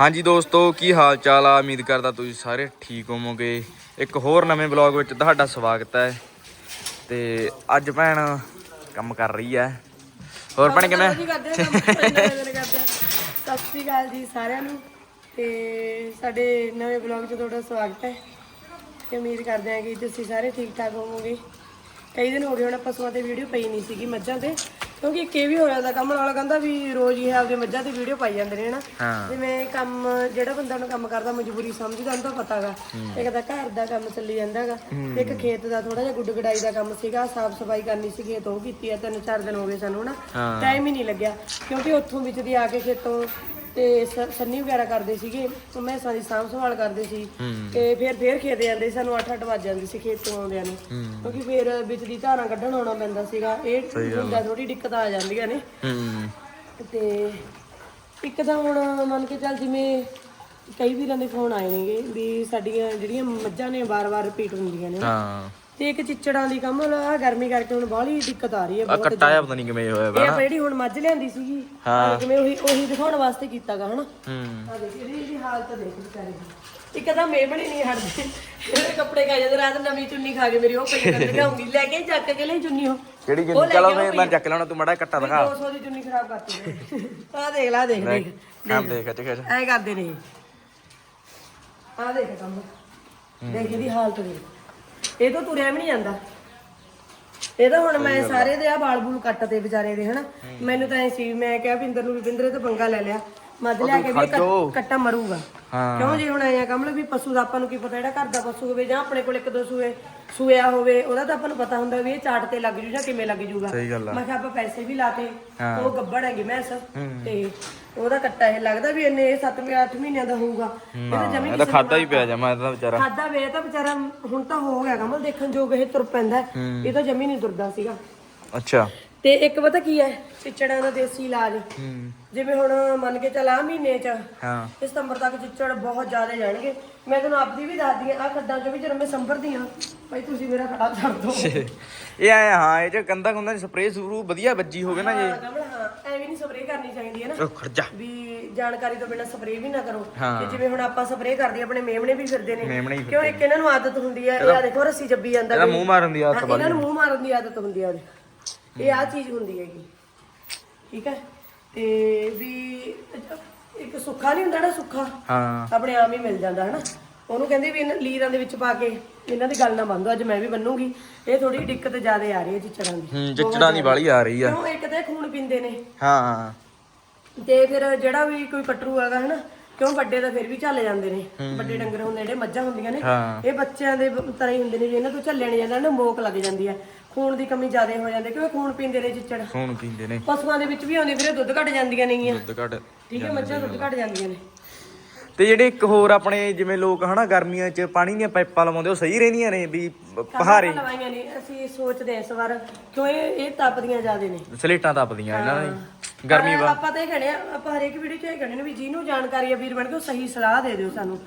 ਹਾਂਜੀ ਦੋਸਤੋ, ਕੀ ਹਾਲ ਚਾਲ ਆ? ਉਮੀਦ ਕਰਦਾ ਤੁਸੀਂ ਸਾਰੇ ਠੀਕ ਹੋਵੋਗੇ। ਇੱਕ ਹੋਰ ਨਵੇਂ ਵਲੌਗ ਵਿੱਚ ਤੁਹਾਡਾ ਸਵਾਗਤ ਹੈ। ਤੇ ਅੱਜ ਭੈਣ ਕੰਮ ਕਰ ਰਹੀ ਹੈ। ਹੋਰ ਭੈਣ ਕਿਵੇਂ? ਕਰਦੇ ਸਤਿ ਸ਼੍ਰੀ ਅਕਾਲ ਜੀ ਸਾਰਿਆਂ ਨੂੰ। ਤੇ ਸਾਡੇ ਨਵੇਂ ਬਲੌਗ 'ਚ ਤੁਹਾਡਾ ਸਵਾਗਤ ਹੈ। ਤੇ ਉਮੀਦ ਕਰਦੇ ਹਾਂ ਕਿ ਤੁਸੀਂ ਸਾਰੇ ਠੀਕ ਠਾਕ ਹੋਵੋਗੇ। ਕਈ ਦਿਨ ਹੋ ਗਏ ਹੁਣ ਪਸ਼ੂਆਂ ਤੇ ਵੀਡੀਓ ਪਈ ਨਹੀਂ ਸੀਗੀ ਮੱਝਾਂ ਤੇ। ਕਿਉਂਕਿ ਇੱਕ ਇਹ ਵੀ ਹੋ ਜਾਂਦਾ ਕੰਮ ਨਾਲ ਕਹਿੰਦਾ ਵੀ ਰੋਜ਼ ਹੀ ਆਪਦੇ ਮੱਝਾਂ ਤੇ ਵੀਡੀਓ ਪਾਈ ਜਾਂਦੇ ਨੇ ਹਨਾ। ਹਾਂ। ਜਿਵੇਂ ਕੰਮ ਜਿਹੜਾ ਬੰਦਾ ਨੂੰ ਕੰਮ ਕਰਦਾ ਮਜਬੂਰੀ ਸਮਝਦਾ ਉਹਨੂੰ ਤਾਂ ਪਤਾਗਾ। ਇੱਕ ਤਾਂ ਘਰ ਦਾ ਕੰਮ ਚੱਲੀ ਜਾਂਦਾਗਾ। ਇੱਕ ਖੇਤ ਦਾ ਥੋੜਾ ਜਿਹਾ ਗੁੱਡ ਗਡਾਈ ਦਾ ਕੰਮ ਸੀਗਾ ਸਾਫ਼ ਸਫ਼ਾਈ ਕਰਨੀ ਸੀ ਖੇਤ ਉਹ ਕੀਤੀ ਆ ਤਿੰਨ ਚਾਰ ਦਿਨ ਹੋ ਗਏ ਸਾਨੂੰ ਨਾ ਹਾਂ। ਟਾਈਮ ਹੀ ਨਹੀਂ ਲੱਗਿਆ। ਕਿਉਂਕਿ ਉੱਥੋਂ ਵਿੱਚ ਦੀ ਆ ਕੇ ਖੇਤੋਂ ਤੇ ਸ- ਸੰਨੀ ਵਗੈਰਾ ਕਰਦੇ ਸੀਗੇ ਮੈਸਾਂ ਦੀ ਸਾਂਭ ਸੰਭਾਲ ਕਰਦੇ ਸੀ। ਤੇ ਫਿਰ ਫੇਰ ਖੇਤ ਜਾਂਦੇ ਸੀ, ਸਾਨੂੰ 8-8 ਵੱਜ ਜਾਂਦੀ ਸੀ ਖੇਤ ਤੋਂ ਆਉਂਦਿਆਂ ਨੂੰ। ਕਿਉਂਕਿ ਫਿਰ ਵਿੱਚ ਦੀ ਧਾਰਾਂ ਕੱਢਣ ਆਉਣਾ ਪੈਂਦਾ ਸੀਗਾ ਇਹ ਹੁੰਦਾ ਥੋੜੀ ਦਿੱਕਤ ਆ ਜਾਂਦੀਆਂ ਨੇ। ਹੂੰ। ਤੇ ਇੱਕ ਤਾਂ ਹੁਣ ਮੰਨ ਕੇ ਚੱਲ ਜਿਵੇਂ ਕਈ ਵੀਰਾਂ ਦੇ ਫੋਨ ਆਏ ਨੇਗੇ ਵੀ ਸਾਡੀਆਂ ਜਿਹੜੀਆਂ ਮੱਝਾਂ ਨੇ ਵਾਰ-ਵਾਰ ਰਿਪੀਟ ਹੁੰਦੀਆਂ ਨੇ। ਹਾਂ। ਤੇ ਇੱਕ ਚਿੱਚੜਾਂ ਦੀ ਕਮਲ ਆ ਗਰਮੀ ਕਰਕੇ ਹੁਣ ਬਾਹਲੀ ਦਿੱਕਤ ਆ ਰਹੀ ਹੈ ਆ ਕੱਟਾ ਜਿਹਾ ਪਤਾ ਨਹੀਂ ਕਿਵੇਂ ਹੋਇਆ ਵਾ। ਇਹ ਆਪਾਂ ਜਿਹੜੀ ਹੁਣ ਮੱਝ ਲਿਆਂਦੀ ਸੀਗੀ ਹਾਂ। ਕਿਵੇਂ ਉਹੀ ਉਹੀ ਦਿਖਾਉਣ ਵਾਸਤੇ ਕੀਤਾਗਾ ਹਨਾ? ਹੂੰ। ਆ ਦੇਖ ਇਹਦੀ ਇਹਦੀ ਹਾਲਤ ਦੇਖ ਵਿਚਾਰੇ ਦੀ। ਇੱਕ ਤਾਂ ਮੇਮਣੇ ਨਹੀਂ ਹਟਦੇ। ਇਹਦੇ ਕੱਪੜੇ ਖਾ ਜਾਂਦੇ ਰਾਤ ਨਵੀਂ ਚੁੰਨੀ ਖਾ ਕੇ ਮੇਰੀ ਉਹ ਪਈ ਕਰ ਲਗਾਉਂਗੀ ਲੈ ਕੇ ਚੱਕ ਕੇ ਲਈ ਚੁੰਨੀ ਉਹ। ਕਿਹੜੀ ਜਿੰਨੀ ਚਲੋ ਮੈਂ ਮੈਂ ਚੱਕ ਲੈਣਾ ਤੂੰ ਮੜਾ ਕੱਟਾ ਦਿਖਾ। 200 ਦੀ ਚੁੰਨੀ ਖਰਾਬ ਕਰਤੀ। ਆ ਦੇਖ ਲਾ ਦੇਖ ਦੇਖ। ਹਾਂ ਦੇਖ ਖਿੱਚ ਖਿੱਚ। ਐ ਕਰਦੇ ਨੇ। ਆ ਦੇਖ ਕੰਮ ਦੇਖ ਇਹਦੀ ਹਾਲਤ ਦੇਖ। ਇਹ ਤਾਂ ਤੁਰਿਆ ਵੀ ਨਹੀਂ ਜਾਂਦਾ। ਇਹ ਤਾਂ ਹੁਣ ਮੈਂ ਸਾਰੇ ਦੇ ਆ ਬਾਲ ਬੂਲ ਕੱਟਦੇ ਵਿਚਾਰੇ ਦੇ ਹਨਾ? ਮੈਨੂੰ ਤਾਂ ਐ ਸੀ ਮੈਂ ਕਿਹਾ ਵਿੰਦਰ ਨੂੰ ਵੀ ਵਿੰਦਰੇ ਤੇ ਪੰਗਾ ਲੈ ਲਿਆ। ਮੱਝ ਲਿਆ ਕੇ ਵੀ। ਕੱਟ- ਕੱਟਾ ਮਰੂਗਾ। ਹਾਂ। ਕਿਉਂ ਜੀ ਹੁਣ ਆਇਆ ਕਮਲ ਵੀ ਪਸ਼ੂ ਦਾ ਆਪਾਂ ਨੂੰ ਕੀ ਪਤਾ ਜਿਹੜਾ ਘਰ ਦਾ ਪਸ਼ੂ ਹੋਵੇ ਜਾਂ ਆਪਣੇ ਕੋਲ ਇੱਕ ਦੋ ਸੂਏ ਸੂਇਆ ਹੋਵੇ ਉਹਦਾ ਤਾਂ ਆਪਾਂ ਨੂੰ ਪਤਾ ਹੁੰਦਾ ਵੀ ਇਹ ਚਾਟ ਤੇ ਲੱਗ ਜੂ ਜਾਂ ਕਿਵੇਂ ਲੱਗ ਜੂਗਾ। ਸਹੀ ਗੱਲ ਆ। ਮੈਂ ਕਿਹਾ ਆਪਾਂ ਪੈਸੇ ਵੀ ਲਾਤੇ ਉਹ ਗੱਬੜ ਹੈਗੀ ਮੈਂਸ। ਤੇ ਉਹਦਾ ਕੱਟਾ ਇਹ ਲੱਗਦਾ ਵੀ ਇੰਨੇ 7 8 ਮਹੀਨਿਆਂ ਦਾ ਹੋਊਗਾ। ਇਹ ਤਾਂ ਜਮੀ ਇਹ ਤਾਂ ਖਾਦਾ ਹੀ ਪਿਆ ਜਮਾ ਇਹਦਾ ਵਿਚਾਰਾ। ਖਾਦਾ ਵੇ ਤਾਂ ਵਿਚਾਰਾ ਹੁਣ ਤਾਂ ਹੋ ਗਿਆ ਕਮਲ ਦੇਖਣ ਜੋਗ ਇਹ ਤੁਰ ਪੈਂਦਾ। ਹੈ। ਇਹ ਤਾਂ ਜਮੀ ਨਹੀਂ ਤੁਰਦਾ ਸੀਗਾ। ਅੱਛਾ। ਤੇ ਇੱਕ ਪਤਾ ਕੀ ਹੈ ਚਿੱਚੜਾਂ ਦਾ ਦੇਸੀ ਇਲਾਜ। ਹੂੰ ਜਿਵੇਂ ਹੁਣ ਮੰਨ ਕੇ ਚੱਲ ਆ ਮਹੀਨੇ ਚ ਹਾਂ। ਇਸ ਸਤੰਬਰ ਤੱਕ ਚਿੱਚੜ ਬਹੁਤ ਜ਼ਿਆਦਾ ਜਾਣਗੇ। ਮੈਂ ਤੁਹਾਨੂੰ ਆਪਦੀ ਵੀ ਦੱਸਦੀ ਆ ਆ ਖੱਡਾਂ ਚੋਂ ਵੀ ਜਦੋਂ ਮੈਂ ਸੰਭਰਦੀ ਆ ਭਾਈ ਤੁਸੀਂ ਮੇਰਾ ਖੜਾ ਛੱਡ ਦਿਓ ਇਹ ਆਇਆ ਹਾਂ ਇਹ ਚ ਕੰਦਾ ਕੁੰਦਾ ਸਪਰੇਅ ਸਰੂ ਵਧੀਆ ਵੱਜੀ ਹੋਵੇ ਨਾ ਜੇ। ਹਾਂ, ਕਮਲ ਹਾਂ ਐਵੇਂ ਨਹੀਂ ਸਪਰੇਅ ਕਰਨੀ ਚਾਹੀਦੀ ਹੈ ਨਾ। ਉਹ ਜਾ। ਵੀ ਜਾਣਕਾਰੀ ਤੋਂ ਬਿਨਾਂ ਸਪਰੇਅ ਵੀ ਨਾ ਕਰੋ। ਹਾਂ। ਤੇ ਜਿਵੇਂ ਹੁਣ ਆਪਾਂ ਸਪਰੇਅ ਕਰਦੇ ਆਪਣੇ ਮੇਮਣੇ ਵੀ ਫਿਰਦੇ ਨੇ। ਹੀ ਕਿਉਂ ਇੱਕ ਇਹਨਾਂ ਨੂੰ ਆਦਤ ਹੁੰਦੀ ਹੈ ਇਹ ਆ ਦੇਖੋ ਰੱਸੀ ਜੱਬੀ ਜਾਂਦਾ ਇਹਦਾ ਕੋਈ। ਮੂੰਹ ਮਾਰਨ ਦੀ ਆਦਤ ਹਾਂ, ਇਹਨਾਂ ਨੂੰ ਮੂੰਹ ਮਾਰਨ ਦੀ ਆਦਤ ਹੁੰਦੀ ਹੈ ਉਹਦੀ। ਇਹ ਆ ਚੀਜ਼ ਹੁੰਦੀ ਹੈਗੀ। ਠੀਕ ਹੈ? ਤੇ ਵੀ ਇੱਕ ਸੁੱਖਾ ਨਹੀਂ ਹੁੰਦਾ ਨਾ ਸੁੱਖਾ? ਹਾਂ। ਆਪਣੇ ਆਪ ਹੀ ਮਿਲ ਜਾਂਦਾ ਹਨਾ? ਉਹਨੂੰ ਕਹਿੰਦੇ ਵੀ ਇਹਨਾਂ ਲੀਰਾਂ ਦੇ ਵਿੱਚ ਪਾ ਕੇ ਇਹਨਾਂ ਦੀ ਗੱਲ ਨਾ ਬੰਦੋ ਅੱਜ ਮੈਂ ਵੀ ਬੰਨੂਗੀ। ਇਹ ਥੋੜੀ ਦਿੱਕਤ ਜ਼ਿਆਦਾ ਆ ਰਹੀ ਹੈ ਚਿੱਚੜਾਂ ਦੀ। ਹੂੰ ਚਿੱਚੜਾਂ ਦੀ ਵਾਲੀ ਆ ਰਹੀ ਆ। ਕਿਉਂ? ਇੱਕ ਤਾਂ ਇਹ ਖੂਨ ਪੀਂਦੇ ਨੇ। ਹਾਂ। ਤੇ ਫਿਰ ਜਿਹੜਾ ਵੀ ਕੋਈ ਕਟਰੂ ਹੈਗਾ ਹਨਾ? ਕਿਉਂ ਵੱਡੇ ਤਾਂ ਫਿਰ ਵੀ ਚੱਲ ਜਾਂਦੇ ਨੇ। ਵੱਡੇ ਡੰਗਰ ਹੁੰਦੇ ਜਿਹੜੇ ਮੱਝਾਂ ਹੁੰਦੀਆਂ ਨੇ ਇਹ ਬੱਚਿਆਂ ਦੇ ਤਰ੍ਹਾਂ ਹੀ ਹੁੰਦੇ ਨੇ ਜੇ ਇਹਨਾਂ ਤੋਂ ਝੱਲਿਆ ਨਹੀਂ ਜਾਂਦਾ ਇਹਨਾਂ ਨੂੰ ਮੋਕ ਲੱਗ ਜਾਂਦੀ ਹੈ। ਖੂਨ ਦੀ ਕਮੀ ਜ਼ਿਆਦਾ ਹੋ ਜਾਂਦੀ ਕਿਉਂਕਿ ਖੂਨ ਪੀਂਦੇ ਨੇ ਚਿੱਚੜ। ਖੂਨ ਪੀਂਦੇ ਨੇ। ਪਸ਼ੂਆਂ ਦੇ ਵਿੱਚ ਵੀ ਆਉਂਦੀ ਫਿਰ ਇਹ ਦੁੱਧ ਘਟ ਜਾਂਦੀਆਂ ਨੇਗੀਆਂ। ਦੁੱਧ ਘਟ ਠੀਕ ਹੈ ਮੱਝਾਂ ਦੁੱਧ ਘਟ ਜਾਂਦੀਆਂ ਨੇ। ਤੇ ਜਿਹੜੇ ਇੱਕ ਹੋਰ ਆਪਣੇ ਜਿਵੇਂ ਲੋਕ ਹਨਾ ਗਰਮੀਆਂ 'ਚ ਪਾਣੀ ਦੀਆਂ ਪਾਈਪਾਂ ਲਵਾਉਂਦੇ ਉਹ ਸਹੀ ਰਹਿੰਦੀਆਂ ਨੇ ਵੀ ਪ- ਪਹਾਰੇ ਆਪਾਂ ਲਵਾਈਆਂ ਨੇ ਅਸੀਂ ਸੋਚਦੇ ਹਾਂ ਇਸ ਵਾਰ ਕਿਉਂ ਇਹ ਇਹ ਤਪਦੀਆਂ ਜ਼ਿਆਦੇ ਨੇ। ਸਲੇਟਾਂ ਤਪਦੀਆਂ ਇਹਨਾਂ ਦੀ। ਗਰਮੀ ਪਰ ਆਪਾਂ ਤਾਂ ਇਹ ਕਹਿੰਦੇ ਆ ਆਪਾਂ ਹਰੇਕ ਵੀਡੀਓ 'ਚ ਇਹ ਕਹਿੰਦੇ ਨੇ ਵੀ ਜਿਹਨੂੰ ਜਾਣਕਾਰੀ ਆ ਵੀਰ ਬਣ ਕੇ ਉਹ ਸਹੀ ਸਲਾਹ ਦੇ ਦਿਓ ਸਾਨੂੰ।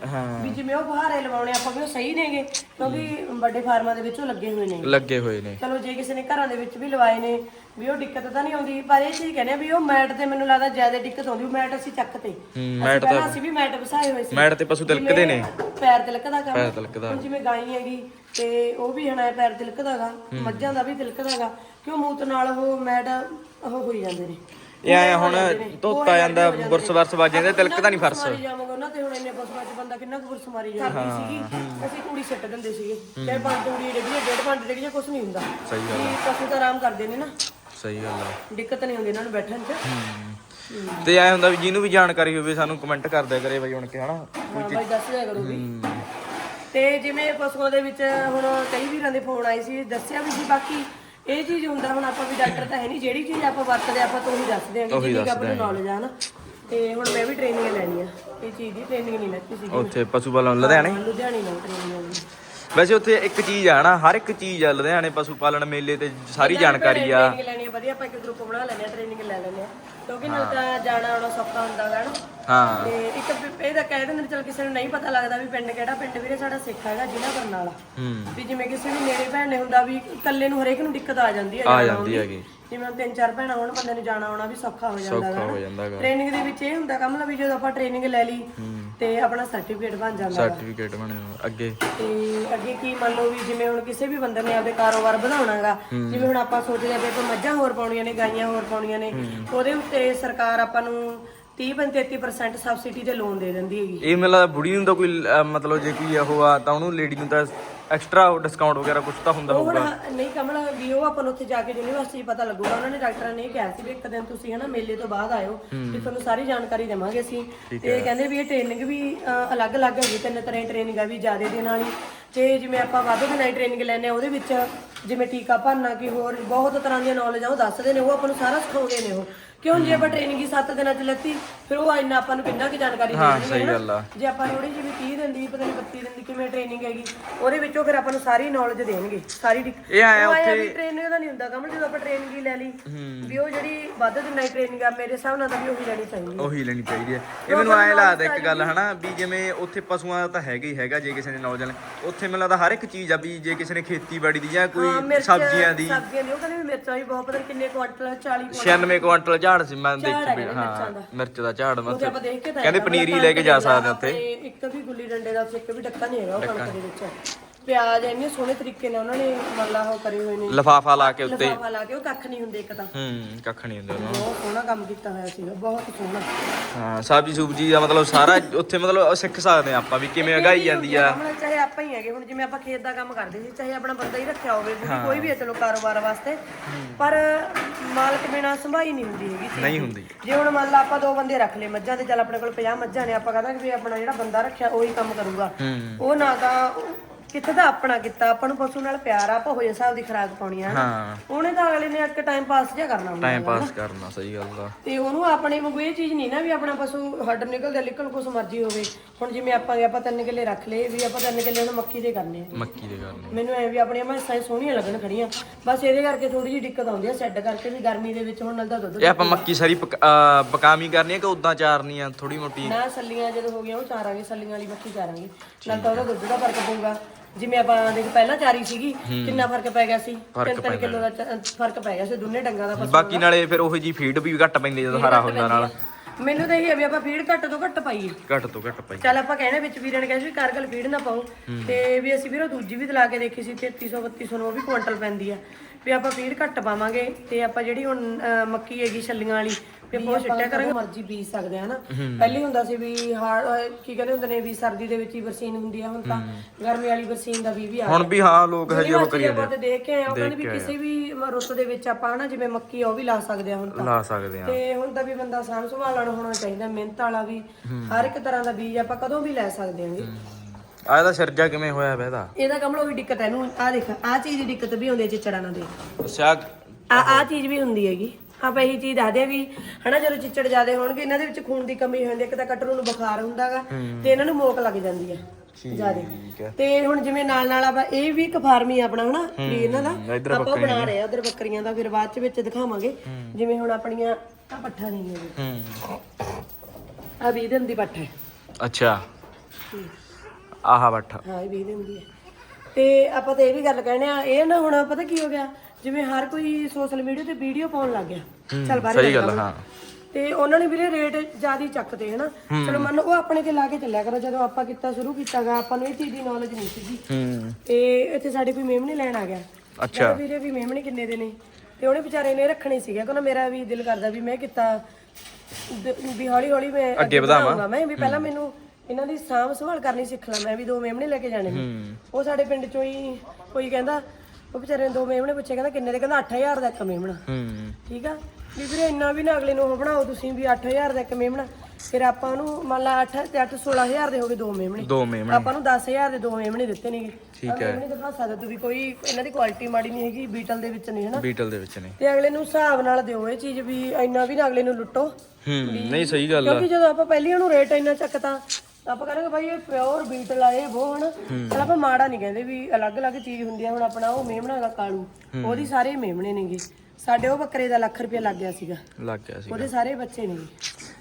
ਵੀ ਜਿਵੇਂ ਉਹ ਬਹਾਰੇ ਲਵਾਉਣੇ ਆਪਾਂ ਵੀ ਉਹ ਸਹੀ ਨੇਗੇ ਕਿਉਂਕਿ ਵੱਡੇ ਫਾਰਮਾਂ ਦੇ ਵਿੱਚ ਉਹ ਲੱਗੇ ਹੋਏ ਨੇ। ਲੱਗੇ ਹੋਏ ਨੇ। ਚਲੋ ਜੇ ਕਿਸੇ ਨੇ ਘਰਾਂ ਦੇ ਵਿੱਚ ਵੀ ਲਵਾਏ ਨੇ ਵੀ ਉਹ ਦਿੱਕਤ ਤਾਂ ਨਹੀਂ ਆਉਂਦੀ ਪਰ ਇਹ ਚੀਜ਼ ਕਹਿੰਦੇ ਆ ਵੀ ਉਹ ਮੈਟ ਤੇ ਮੈਨੂੰ ਲੱਗਦਾ ਜ਼ਿਆਦਾ ਦਿੱਕਤ ਆਉਂਦੀ ਉਹ ਮੈਟ ਅਸੀਂ ਚੱਕਤੇ। ਹੂੰ, ਮੈਟ ਪਹਿਲਾਂ ਅਸੀਂ ਵੀ ਮੈਟ ਵਸਾਏ ਹੋਏ ਸੀ। ਮੈਟ ਤੇ ਪਸ਼ੂ ਤਿਲਕਦੇ ਨੇ। ਪੈਰ ਤਿਲਕਦਾ ਕੰਮ ਪੈਰ ਤਿਲਕਦਾ। ਹੁਣ ਜਿਵੇਂ ਗਾਈ ਹੈਗੀ ਤੇ ਉਹ ਵੀ ਹਣਾ ਪੈਰ ਤਿਲਕਦਾਗਾ ਮੱਝਾਂ ਦਾ ਵੀ ਤਿਲਕਦਾਗਾ ਕਿਉਂ ਮੂਤ ਨਾਲ ਉਹ ਮੈਟ ਉਹ ਹੋਈ ਜਾਂਦੇ ਨੇ। ਇਹ ਆਇਆ ਹੁਣ ਧੋਤਾ ਜਾਂਦਾ ਬੁਰਸ ਵਰਸ ਵੱਜ ਜਾਂਦੇ ਤਿਲਕਦਾ ਨਹੀਂ ਫਰਸ਼। ਮਾਰੀ ਜਾਵਾਂਗੇ ਉਹਨਾਂ ਤੇ ਹੁਣ ਇੰਨੇ ਪਸ਼ੂਆਂ ਚ ਬੰਦਾ ਕਿੰਨਾ ਕੁ ਬੁਰਸ ਮਾਰੀ ਜਾਂਦੀ ਸੀਗੀ। ਅਸੀਂ ਕੁੜੀ ਸਿੱਟ ਦਿੰਦੇ ਸੀਗੇ। ਤੇ ਪੰਜ ਕੁੜੀ ਡਿੱਗ ਜੇ ਡੇਢ ਪੰਜ ਡਿੱਗ ਜੇ ਕੁਝ ਨਹੀਂ ਹੁੰਦਾ। ਸਹੀ ਗੱਲ ਵੀ ਪਸ਼ੂ ਤਾਂ ਆਰਾਮ ਕਰਦੇ ਨੇ ਨਾ। ਸਹੀ ਗੱਲ ਆ। ਦਿੱਕਤ ਨਹੀਂ ਹੁੰਦੀ ਇਹਨਾਂ ਨੂੰ ਬੈਠਣ 'ਚ। ਤੇ ਐ ਹੁੰਦਾ ਵੀ ਜਿਹਨੂੰ ਵੀ ਜਾਣਕਾਰੀ ਹੋਵੇ ਸਾਨੂੰ ਕਮੈਂਟ ਕਰ ਦਿਆ ਕਰੇ ਬਾਈ ਹੁਣ ਕਿ ਹਨਾ ਹਾਂ ਬਾਈ ਦੱਸ ਦਿਆ ਕਰੋ ਵੀ। ਤੇ ਜਿਵੇਂ ਪਸ਼ੂਆਂ ਦੇ ਵਿੱਚ ਹੁਣ ਕਈ ਵੀਰਾਂ ਦੇ ਫੋਨ ਆਏ ਸੀ ਦੱਸਿਆ ਵੀ ਸੀ ਬਾਕੀ ਇਹ ਚੀਜ਼ ਹੁੰਦਾ ਹੁਣ ਆਪਾਂ ਵੀ ਡਾਕਟਰ ਤਾਂ ਹੈ ਨਹੀਂ ਜਿਹੜੀ ਚੀਜ਼ ਆਪਾਂ ਵਰਤਦੇ ਆਪਾਂ ਤਾਂ ਉਹੀ ਦੱਸਦੇ ਜਿੰਨੀ ਕੁ ਆਪਾਂ ਨੂੰ ਨੌਲੇਜ ਆ ਨਾ। ਤੇ ਹੁਣ ਮੈਂ ਵੀ ਟ੍ਰੇਨਿੰਗ ਲੈਣੀ ਆ। ਇਹ ਚੀਜ਼ ਦੀ ਟ੍ਰੇਨਿੰਗ ਨਹੀਂ ਲੈਤੀ ਸੀ। ਉੱਥੇ ਪਸ਼ੂ ਪਾਲਣ ਲੁਧਿਆਣੇ? ਲੁਧਿਆਣੇ ਨਾਲ ਟ੍ਰੇਨਿੰਗ ਲੈਣੀ ਵੈਸੇ ਉੱਥੇ ਇੱਕ ਚੀਜ਼ ਆ ਨਾ ਹਰ ਇੱਕ ਚੀਜ਼ ਆ ਲੁਧਿਆਣੇ ਪਸ਼ੂ ਪਾਲਣ ਮੇਲੇ ਤੇ ਸਾਰੀ ਜਾਣਕਾਰੀ ਆ। ਟ੍ਰੇਨਿੰਗ ਲੈਣੀ ਆ ਵਧੀਆ ਆਪਾਂ ਇੱਕ ਗਰੁੱਪ ਬਣਾ ਲੈਂਦੇ ਆ ਟ੍ਰੇਨਿੰਗ ਲੈ ਲੈਂਦੇ ਆ। ਕਿਉਂਕਿ ਨਾਲ ਤਾਂ ਜਾਣਾ ਆਉਣਾ ਸੌਖਾ ਹੁੰਦਾ ਗਾ ਨਾ। ਹਾਂ। ਤੇ ਇੱਕ ਵੀ ਇਹ ਤਾਂ ਕਹਿ ਦਿੰਦੇ ਨੇ ਚਲ ਕਿਸੇ ਨੂੰ ਨਹੀਂ ਪਤਾ ਲੱਗਦਾ ਵੀ ਪਿੰਡ ਕਿਹੜਾ ਪਿੰਡ ਵੀਰੇ ਸਾਡਾ ਸਿੱਖ ਹੈਗਾ ਜ਼ਿਲ੍ਹਾ ਬਰਨਾਲਾ। ਹੂੰ। ਵੀ ਜਿਵੇਂ ਕਿਸੇ ਵੀ ਨੇੜੇ ਭੈਣ ਨੇ ਹੁੰਦਾ ਵੀ ਇਕੱਲੇ ਨੂੰ ਹਰੇਕ ਨੂੰ ਦਿੱਕਤ ਆ ਜਾਂਦੀ ਹੈ ਆ ਜਾਣਾ ਆਉਣ ਜਾਂਦੀ ਦੀ। ਹੈਗੀ। ਜਿਵੇਂ ਹੁਣ ਤਿੰਨ ਚਾਰ ਭੈਣਾਂ ਹੋਣ ਬੰਦੇ ਨੂੰ ਜਾਣਾ ਆਉਣਾ ਵੀ ਸੌਖਾ ਹੋ ਜਾਂਦਾ ਸੌਖਾ ਹੋ ਜਾਂਦਾ ਟ੍ਰੇਨਿੰਗ ਦੇ ਵਿੱਚ ਇਹ ਹੁੰਦਾ ਕੰਮ ਵੀ ਜਦੋਂ ਆਪਾਂ ਟ੍ਰੇਨਿੰਗ ਲੈ ਲਈ ਤੇ ਆਪਣਾ ਸਰਟੀਫਿਕੇਟ ਬਣ ਜਾਂਦਾ ਗਾ। ਸਰਟੀਫਿਕੇਟ ਬਣੇ ਅੱਗੇ। ਤੇ ਅੱਗੇ ਕੀ ਮੰਨ ਲਓ ਵੀ ਜਿਵੇਂ ਹੁਣ ਕਿਸੇ ਵੀ ਬੰਦੇ ਨੇ ਆਪਦੇ ਕਾਰੋਬਾਰ ਵਧਾਉਣਾਗਾ ਜਿਵੇਂ ਹੁਣ ਆਪਾਂ ਸੋਚਦੇ ਆ ਵੀ ਆਪਾਂ ਮੱਝਾਂ ਹੋਰ ਪਾਉਣੀਆਂ ਨੇ ਗਾਈਆਂ ਹੋਰ ਪਾਉਣੀਆਂ ਨੇ ਉਹਦੇ ਉੱਤੇ ਸਰਕਾਰ ਆਪਾਂ ਨੂੰ 30 33% ਸਬਸਿਡੀ ਤੇ ਲੋਨ ਦੇ ਦਿੰਦੀ ਹੈਗੀ। ਇਹ ਲੱਗਦਾ ਬੁੜੀ ਨੂੰ ਤਾਂ ਕੋਈ ਅਹ, ਮਤਲਬ ਜੇ ਕੋਈ ਉਹ ਆ ਤਾਂ ਉਹਨੂੰ ਲੇਡੀ ਨੂੰ ਤਾਂ ਐਕਸਟਰਾ ਡਿਸਕਾਊਂਟ ਵਗੈਰਾ ਕੁਝ ਤਾਂ ਹੁੰਦਾ ਹੁਣ ਹੋਊਗਾ। ਹ- ਨਹੀਂ ਕਮਲ ਵੀ ਉਹ ਆਪਾਂ ਨੂੰ ਉੱਥੇ ਜਾ ਕੇ ਯੂਨੀਵਰਸਿਟੀ ਪਤਾ ਲੱਗੂਗਾ ਉਹਨਾਂ ਨੇ ਡਾਕਟਰਾਂ ਨੇ ਇਹ ਕਿਹਾ ਸੀ ਵੀ ਇੱਕ ਦਿਨ ਤੁਸੀਂ ਹਨਾ ਮੇਲੇ ਤੋਂ ਬਾਅਦ ਆਇਓ ਵੀ ਤੁਹਾਨੂੰ ਸਾਰੀ ਜਾਣਕਾਰੀ ਦੇਵਾਂਗੇ ਅਸੀਂ। ਤੇ ਕਹਿੰਦੇ ਵੀ ਇਹ ਟ੍ਰੇਨਿੰਗ ਵੀ ਅਲੱਗ-ਅਲੱਗ ਹੈਗੀ ਤਿੰਨ ਤਰ੍ਹਾਂ ਦੀ ਟ੍ਰੇਨਿੰਗ ਆ ਵੀ ਜ਼ਿਆਦਾ ਦਿਨ ਵਾਲੀ ਤੇ ਜਿਵੇਂ ਆਪਾਂ ਵੱਧ ਦਿਨਾਂ ਦੀ ਟ੍ਰੇਨਿੰਗ ਲੈਂਦੇ ਆ ਉਹਦੇ ਵਿੱਚ ਜਿਵੇਂ ਟੀਕਾ ਭਰਨਾ ਕੀ ਹੋਰ ਬਹੁਤ ਤਰ੍ਹਾਂ ਦੀਆਂ ਨੌਲੇਜ ਆ ਉਹ ਦੱਸਦੇ ਨੇ ਉਹ ਆਪਾਂ ਨੂੰ ਸਾਰਾ ਸਿਖਾਉਂਦੇ ਨੇ ਉਹ। ਕਿਉਂ ਜੇ ਆਪਾਂ ਟ੍ਰੇਨਿੰਗ ਹੀ 7 ਦਿਨਾਂ ਚ ਲੱਤੀ ਫਿਰ ਉਹ ਇੰਨਾ ਆਪਾਂ ਨੂੰ ਕਿੰਨਾ ਕੀ ਜਾਣਕਾਰੀ ਦੇ ਹਾਂ ਸਹੀ। ਗੱਲ ਆ। ਜੇ ਆਪਾਂ ਥੋੜੀ ਜਿਹੀ ਵੀ 30 ਦਿਨ ਦੀ ਪਤਾ ਨਹੀਂ 32 ਦਿਨ ਦੀ ਕਿਵੇਂ ਟ੍ਰੇਨਿੰਗ ਹੈਗੀ ਉਹਦੇ ਵਿੱਚੋਂ ਫਿਰ ਆਪਾਂ ਨੂੰ ਸਾਰੀ ਨੌਲੇਜ ਦੇਣਗੇ ਸਾਰੀ ਡਿਕ- ਇਹ ਆਇਆ ਉਹ ਉੱਥੇ ਵੀ ਟ੍ਰੇਨਿੰਗ ਦਾ ਨਹੀਂ ਹੁੰਦਾ ਕਮਲ ਜਦੋਂ ਆਪਾਂ ਟ੍ਰੇਨਿੰਗ ਹੀ ਲੈ ਲਈ ਵੀ ਉਹ ਜਿਹੜੀ ਵੱਧ ਦਿਨਾਂ ਦੀ ਟ੍ਰੇਨਿੰਗ ਆ ਮੇਰੇ ਹਿਸਾਬ ਨਾਲ ਤਾਂ ਵੀ ਉਹੀ ਲੈਣੀ ਚਾਹੀਦੀ ਉਹੀ ਲੈਣੀ ਚਾਹੀਦੀ ਹੈ। ਇਹ ਮੈਨੂੰ ਐਂ ਲੱਗਦਾ ਇੱਕ ਗੱਲ ਹਨਾ ਵੀ ਜਿਵੇਂ ਉੱਥੇ ਪਸ਼ੂਆਂ ਦਾ ਤਾਂ ਹੈਗਾ ਹੀ ਹੈਗਾ ਜੇ ਕਿਸੇ ਨੇ ਨੌਲੇਜ ਉੱਥੇ ਮੈਨੂੰ ਲੱਗਦਾ ਹਰ ਇੱਕ ਚੀਜ਼ ਆ ਵੀ ਜੇ ਕਿਸੇ ਨੇ ਖੇਤੀਬਾੜੀ ਦੀ ਜਾਂ ਹਾਂ, ਕੋਈ ਮਿਰਚ- ਸਬਜ਼ੀਆਂ ਦੀ। ਸਬਜ਼ੀਆਂ ਦੀ ਉਹ ਕਹਿੰਦੇ ਵੀ ਮਿਰਚਾਂ ਵੀ ਬਹੁਤ ਪਤਾ ਨੀ ਕਿੰਨੇ ਕੁਆਂਟਲ 40 ਕੁਆਂਟਲ। 96 ਕੁਇੰਟਲ ਝਾੜ ਸੀ ਮੈਂ ਝਾੜ ਦੇਖੀ ਹੈਗਾ ਵੀ ਮਿਰਚਾਂ ਹਾਂ ਦਾ। ਮਿਰਚ ਦਾ ਝਾੜ ਆਪਾਂ ਦੇਖ ਕੇ ਤਾਂ ਕਹਿੰਦੇ ਆਏ ਪਨੀਰੀ ਲੈ ਕੇ ਜਾ ਸਕਦੇ ਉੱਥੇ। ਆਪਣੇ ਇੱਕ ਵੀ ਗੁੱਲੀ ਡੰਡੇ ਦਾ ਉੱਥੇ ਇੱਕ ਵੀ ਡੱਕਾ ਨਹੀਂ ਹੈਗਾ ਉਹ ਕਣਕ ਦੇ ਵਿੱਚ। ਪਿਆਜ਼ ਇੰਨੇ ਸੋਹਣੇ ਤਰੀਕੇ ਨਾਲ ਉਹਨਾਂ ਨੇ ਮੱਲਾ ਉਹ ਕਰੇ ਹੋਏ ਨੇ। ਲਫਾਫਾ ਲਾ ਕੇ ਉੱਤੇ। ਲਫਾਫਾ ਲਾ ਕੇ ਉਹ ਕੱਖ ਨਹੀਂ ਹੁੰਦੇ ਇੱਕ ਤਾਂ। ਹੂੰ ਕੱਖ ਨਹੀਂ ਹੁੰਦਾ ਉਹਨੂੰ ਬਹੁਤ ਸੋਹਣਾ ਕੰਮ ਕੀਤਾ ਹੋਇਆ ਸੀਗਾ ਬਹੁਤ ਸੋਹਣਾ। ਹਾਂ ਸਬਜ਼ੀ ਸੁਬਜੀ ਦਾ ਮਤਲਬ ਸਾਰਾ ਉੱਥੇ ਮਤਲਬ ਸਿੱਖ ਸਕਦੇ ਆ ਆਪਾਂ ਵੀ ਕਿਵੇਂ ਉਗਾਈ ਜਾਂਦੀ ਆ। ਹੁਣ ਚਾਹੇ ਆਪਾਂ ਹੀ ਹੈਗੇ ਹੁਣ ਜਿਵੇਂ ਆਪਾਂ ਖੇਤ ਦਾ ਕੰਮ ਕਰਦੇ ਸੀ ਚਾਹੇ ਆਪਣਾ ਬੰਦਾ ਹੀ ਰੱਖਿਆ ਹੋਵੇ ਕੋਈ ਵੀ ਹੈ ਚਲੋ ਕਾਰੋਬਾਰ ਵਾਸਤੇ। ਪਰ ਮਾਲਕ ਬਿਨਾ ਸੰਭਾਈ ਨਹੀਂ ਹੁੰਦੀ ਹੈਗੀ ਨਹੀਂ। ਹੁੰਦੀ। ਜੇ ਹੁਣ ਮੰਨ ਲਾ ਆਪਾਂ ਦੋ ਬੰਦੇ ਰੱਖ ਲਏ ਮੱਝਾਂ ਤੇ ਚੱਲ ਆਪਣੇ ਕੋਲ 50 ਮੱਝਾਂ ਨੇ ਆਪਾਂ ਕਹਦਾਂਗੇ ਵੀ ਆਪਣਾ ਜਿਹੜਾ ਬੰਦਾ ਰੱਖਿਆ ਉਹੀ ਕੰਮ ਕਰੂਗਾ। ਉਹ ਨਾ ਤਾਂ ਕਿੱਥੇ ਦਾ ਆਪਣਾ ਕੀਤਾ ਆਪਾਂ ਨੂੰ ਪਸ਼ੂ ਨਾਲ ਪਿਆਰ ਆ ਆਪਾਂ ਹੋਏ ਹਿਸਾਬ ਦੀ ਖੁਰਾਕ ਪਾਉਣੀ ਆ ਹਾਂ। ਉਹਨੇ ਤਾਂ ਅਗਲੇ ਨੇ ਇੱਕ ਟਾਈਮ ਪਾਸ ਜਿਹਾ ਕਰਨਾ ਹੁੰਦਾ ਟਾਈਮ ਪਾਸ ਕਰਨਾ ਸਹੀ ਗੱਲ ਆ। ਤੇ ਉਹਨੂੰ ਆਪਣੇ ਵਾਂਗੂ ਇਹ ਚੀਜ਼ ਨਹੀਂ ਨਾ ਵੀ ਆਪਣਾ ਪਸ਼ੂ ਹੱਡ ਨਿਕਲਦਾ ਨਿਕਲ ਕੁਛ ਮਰਜ਼ੀ ਹੋਵੇ। ਹੁਣ ਜਿਵੇਂ ਆਪਾਂ ਆਪਾਂ ਤਿੰਨ ਕਿੱਲੇ ਰੱਖ ਲਏ ਵੀ ਆਪਾਂ ਤਿੰਨ ਕਿੱਲੇ ਹੁਣ ਮੱਕੀ ਦੇ ਕਰਨੇ ਆ। ਮੱਕੀ ਦੇ ਕਰਨੇ ਮੈਨੂੰ ਐ ਵੀ ਆਪਣੀਆਂ ਮੈਸਾਂ ਸੋਹਣੀਆਂ ਲੱਗਣ ਖੜੀਆਂ। ਬਸ ਇਹਦੇ ਕਰਕੇ ਥੋੜੀ ਜਿਹੀ ਦਿੱਕਤ ਆਉਂਦੀ ਆ ਸੈੱਡ ਕਰਕੇ ਵੀ ਗਰਮੀ ਦੇ ਵਿੱਚ ਹੁਣ ਨਾਲ ਦਾ ਦੁੱਧ ਇਹ ਆਪਾਂ ਮੱਕੀ ਸਾਰੀ ਪਕ- ਅਹ ਪਕਾਵੀਂ ਕਰਨੀ ਹੈ ਕਿ ਉਦਾਂ ਚਾਰਨੀ ਆ ਥੋੜੀ ਮੋਟੀ? ਨਾ ਸੱਲੀਆਂ ਜਦੋਂ ਹੋ ਗਈਆਂ ਉਹ ਚਾਰਾਂਗੇ ਸੱਲੀਆਂ ਵਾਲੀ ਮੱਕੀ ਚਾਰਾਂਗੇ। ਨਾਲ ਤਾਂ ਉਹਦਾ ਦੁੱਧ ਦਾ ਫ਼ਰਕ ਪਊਗਾ। ਜਿਵੇਂ ਆਪਾਂ ਦੇਖ ਪਹਿਲਾਂ ਚਾਰੀ ਸੀਗੀ ਕਿੰਨਾ ਫ਼ਰਕ ਪੈ ਗਿਆ ਸੀ? 3-3 ਕਿਲੋ ਦਾ ਚ- ਫ਼ਰਕ ਪੈ ਗਿਆ ਸੀ ਦੋਨੇ ਡੰਗਾਂ ਦਾ ਪਸ਼ੂ ਬਾਕੀ ਨਾਲੇ ਫਿਰ ਉਹੋ ਜੀ ਫੀਡ ਵੀ ਘੱਟ ਪੈਂਦੀ ਜਦੋਂ ਹਰਾ ਹੋ ਜਾਂਦਾ ਨਾਲ। ਮੈਨੂੰ ਤਾਂ ਇਹ ਹੈ ਵੀ ਆਪਾਂ ਫੀਡ ਘੱਟ ਤੋਂ ਘੱਟ ਪਾਈਏ। ਘੱਟ ਤੋਂ ਘੱਟ ਪਈ ਚੱਲ ਆਪਾਂ ਕਹਿਣੇ ਵਿੱਚ ਵੀਰਾਂ ਨੇ ਕਿਹਾ ਸੀ ਵੀ ਕਾਰਗਲ ਫੀਡ ਨਾ ਪਾਓ। ਤੇ ਵੀ ਅਸੀਂ ਵੀਰੋ ਦੂਜੀ ਵੀ ਦਿਲਾ ਕੇ ਦੇਖੀ ਸੀ 3300 3200 ਨੂੰ ਉਹ ਵੀ ਕੁਇੰਟਲ ਪੈਂਦੀ ਆ। ਵੀ ਆਪਾਂ ਫੀਡ ਘੱਟ ਪਾਵਾਂਗੇ ਤੇ ਆਪਾਂ ਜਿਹੜੀ ਹੁਣ ਅਹ, ਮੱਕੀ ਹੈਗੀ ਛੱਲੀਆਂ ਵਾਲੀ ਵੀ ਆਪਾਂ ਉਹ ਛਿੱਟਿਆ ਕਰਾਂਗੇ। ਮਰਜ਼ੀ ਬੀਜ ਸਕਦੇ ਆ ਹਨਾ ਪਹਿਲੇ ਹੁੰਦਾ ਸੀ ਵੀ ਹਾਰ ਅਹ, ਕੀ ਕਹਿੰਦੇ ਹੁੰਦੇ ਨੇ ਵੀ ਸਰਦੀ ਦੇ ਵਿੱਚ ਹੀ ਬਰਸੀਨ ਹੁੰਦੀ ਆ ਹੁਣ ਤਾਂ ਗਰਮੀ ਵਾਲੀ ਬਰਸੀਨ ਦਾ ਵੀ ਵੀ ਆ ਹੁਣ ਵੀ ਹਾਂ ਲੋਕ ਹਜੇ ਉਹ ਕਰੀ ਆਪਾਂ ਤੇ ਦੇਖ ਕੇ ਆਏ ਆ, ਉਹ ਕਹਿੰਦੇ ਵੀ ਕਿਸੇ ਵੀ ਮ- ਰੁੱਤ ਦੇ ਵਿੱਚ ਆਪਾਂ ਹਨਾ ਜਿਵੇਂ ਮੱਕੀ ਆ ਉਹ ਵੀ ਲਾ ਸਕਦੇ ਆ ਹੁਣ ਤਾਂ। ਲਾ ਸਕਦੇ ਆ। ਤੇ ਹੁਣ ਤਾਂ ਵੀ ਬੰਦਾ ਸਾਂਭ ਸੰਭਾਲਣ ਹੋਣਾ ਚਾਹੀਦਾ ਮਿਹਨਤ ਵਾਲਾ ਵੀ। ਹਰ ਇੱਕ ਤਰ੍ਹਾਂ ਦਾ ਬੀਜ ਆਪਾਂ ਕਦੋਂ ਵੀ ਲੈ ਸਕਦੇ ਹਾਂਗੇ ਆ ਇਹਦਾ ਸਿਰਜਾ ਕਿਵੇਂ ਹੋਇਆ ਵੈਦਾ ਇਹਦਾ? ਕਮਲੋ ਵੀ ਦਿੱਕਤ ਹੈ ਇਹਨੂੰ ਆ ਦੇਖ ਆ ਚੀਜ਼ ਦੀ ਦਿੱਕਤ ਵੀ ਹੁੰਦੀ ਹੈ ਚਿਚੜਾਂ ਨਾਲ ਦੇ ਅੱਛਾ। ਆ ਆ ਚੀਜ਼ ਵੀ ਹੁੰਦੀ ਹੈਗੀ। ਆਪਾਂ ਇਹੀ ਚੀਜ਼ ਦੱਸਦੇ ਆ ਵੀ ਹਨਾ ਜਦੋਂ ਚਿਚੜ ਜ਼ਿਆਦੇ ਹੋਣਗੇ ਇਹਨਾਂ ਦੇ ਵਿੱਚ ਖੂਨ ਦੀ ਕਮੀ ਹੋ ਜਾਂਦੀ ਹੈ ਇੱਕ ਤਾਂ ਕਟਰੂ ਨੂੰ ਬੁਖਾਰ ਹੁੰਦਾਗਾ ਤੇ ਇਹਨਾਂ ਨੂੰ ਮੋਕ ਲੱਗ ਜਾਂਦੀ ਹੈ ਜ਼ਿਆਦੇ। ਤੇ ਹੁਣ ਜਿਵੇਂ ਨਾਲ ਨਾਲ ਆਪਾਂ ਇਹ ਵੀ ਇੱਕ ਫਾਰਮ ਹੀ ਆਪਣਾ ਹਨਾ ਵੀ ਇਹਨਾਂ ਦਾ ਆਪਾਂ ਉਹ ਬਣਾ ਰਹੇ ਆ ਉਧਰ ਬੱਕਰੀਆਂ ਦਾ ਫਿਰ ਬਾਅਦ ਚ ਵਿੱਚ ਦਿਖਾਵਾਂਗੇ। ਜਿਵੇਂ ਹੁਣ ਆਪਣੀਆਂ ਆ ਪੱਠਾ ਨਹੀਂ ਹੈ। ਆ 20 ਦਿਨ ਦੀ ਪੱਠ ਹੈ। ਅੱਛਾ। ਆਹਾ ਬੱਠਾ ਹਾਂ ਇਹ 20 ਦਿਨ ਦੀ ਹੈ ਤੇ ਆਪਾਂ ਤਾਂ ਇਹ ਵੀ ਗੱਲ ਕਹਿੰਦੇ ਆ ਇਹ ਨਾ ਹੁਣ ਪਤਾ ਕੀ ਹੋ ਗਿਆ ਜਿਵੇਂ ਹਰ ਕੋਈ ਸੋਸ਼ਲ ਮੀਡੀਆ ਤੇ ਵੀਡੀਓ ਪਾਉਣ ਲੱਗ ਗਿਆ। ਚੱਲ ਬਾਹਰ ਸਹੀ ਗੱਲ ਹਾਂ। ਤੇ ਉਹਨਾਂ ਨੇ ਵੀਰੇ ਰੇਟ ਜ਼ਿਆਦਾ ਚੱਕਦੇ ਹਨਾ? ਚਲੋ ਮੰਨ ਉਹ ਆਪਣੇ ਤੇ ਲਾ ਕੇ ਚੱਲਿਆ ਕਰੋ ਜਦੋਂ ਆਪਾਂ ਕੀਤਾ ਸ਼ੁਰੂ ਕੀਤਾਗਾ ਆਪਾਂ ਨੂੰ ਇਹ ਚੀਜ਼ ਦੀ ਨੌਲੇਜ ਨਹੀਂ ਸੀਗੀ। ਤੇ ਇੱਥੇ ਸਾਡੇ ਕੋਈ ਮੇਮਣੀ ਲੈਣ ਆ ਗਿਆ। ਅੱਛਾ। ਵੀਰੇ ਵੀ ਮੇਮਣੀ ਕਿੰਨੇ ਦੇ ਨੇ? ਤੇ ਉਹਨੇ ਵਿਚਾਰੇ ਨੇ ਰੱਖਣੀ ਸੀਗਾ। ਕਹਿੰਦਾ ਮੇਰਾ ਵੀ ਦਿਲ ਕਰਦਾ ਵੀ ਮੈਂ ਕੀਤਾ। ਵੀ ਹੌਲੀ ਹੌਲੀ ਮੈਂ ਅੱਗੇ ਵਧਾਉਂਗਾ ਮੈਂ ਵੀ ਪਹਿਲਾਂ ਮੈਨੂੰ ਇਹਨਾਂ ਦੀ ਸਾਂਭ ਸੰਭਾਲ ਕਰਨੀ ਸਿੱਖ ਲਾਂ। ਮੈਂ ਵੀ ਦੋ ਮੇਮਣੇ ਲੈ ਕੇ ਜਾਣੇ ਨੇ। ਉਹ ਸਾਡੇ ਪਿੰਡ ਚੋਂ ਹੀ ਕੋਈ ਕਹਿੰਦਾ ਉਹ ਵਿਚਾਰੇ ਨੇ ਦੋ ਮੇਮਣੇ ਪੁੱਛੇ ਕਹਿੰਦਾ ਕਿੰਨੇ ਦੇ? ਕਹਿੰਦਾ 8000 ਦਾ ਇੱਕ ਮੇਮਣਾ। ਹੂੰ। ਠੀਕ ਆ? ਵੀ ਵੀਰੇ ਇੰਨਾ ਵੀ ਨਾ ਅਗਲੇ ਨੂੰ ਉਹ ਬਣਾਓ ਤੁਸੀਂ ਵੀ 8000 ਦਾ ਇੱਕ ਮੇਮਣਾ। ਫਿਰ ਆਪਾਂ ਉਹਨੂੰ ਮੰਨ ਲਾ 8 ਤੇ 8 16000 ਦੇ ਹੋ ਗਏ ਦੋ ਮੇਮਣੇ। ਦੋ ਮੇਮਣੇ। ਆਪਾਂ ਨੂੰ 10000 ਦੇ ਦੋ ਮੇਮਣੇ ਦਿੱਤੇ ਨੇਗੇ। ਠੀਕ ਹੈ। ਮੇਮਣੇ ਦਿਖਾ ਸਕਦੇ ਤੂੰ ਵੀ ਕੋਈ ਇਹਨਾਂ ਦੀ ਕੁਆਲਿਟੀ ਮਾੜੀ ਨਹੀਂ ਹੈਗੀ ਬੀਟਲ ਦੇ ਵਿੱਚ ਨਹੀਂ ਹਨਾ? ਬੀਟਲ ਦੇ ਵਿੱਚ ਨੇ ਤੇ ਅਗਲੇ ਨੂੰ ਹਿਸਾਬ ਨਾਲ ਦਿਓ ਇਹ ਚੀਜ਼ ਵੀ ਇੰਨਾ ਵੀ ਨਾ ਅਗਲੇ ਨੂੰ ਲੁੱਟੋ। ਹੂੰ ਨਹੀਂ ਸਹੀ ਗੱਲ ਆ। ਕਿਉਂਕਿ ਜਦੋਂ ਆਪਾਂ ਪਹਿਲੀਆਂ ਨੂੰ ਰੇਟ ਇੰਨਾ ਚੱਕਤਾ ਆਪਾਂ ਕਹਿੰਦੇ ਭਾਈ ਇਹ ਪਿਓਰ ਬੀਟ ਲਾਏ ਉਹ ਹਨ। ਚਲ ਆਪਾਂ ਮਾੜਾ ਨਹੀਂ ਕਹਿੰਦੇ ਵੀ ਅਲੱਗ-ਅਲੱਗ ਚੀਜ਼ ਹੁੰਦੀ ਆ। ਹੁਣ ਆਪਣਾ ਉਹ ਮੇਮਣਾ ਦਾ ਕਾਲੂ। ਉਹਦੀ ਸਾਰੇ ਮੇਮਣੇ ਨੇਗੇ। ਸਾਡੇ ਉਹ ਬੱਕਰੇ ਦਾ ਲੱਖ ਰੁਪਇਆ ਲੱਗ ਗਿਆ ਸੀਗਾ। ਲੱਗ ਗਿਆ ਸੀ ਉਹਦੇ ਸਾਰੇ ਬੱਚੇ ਨੇਗੇ।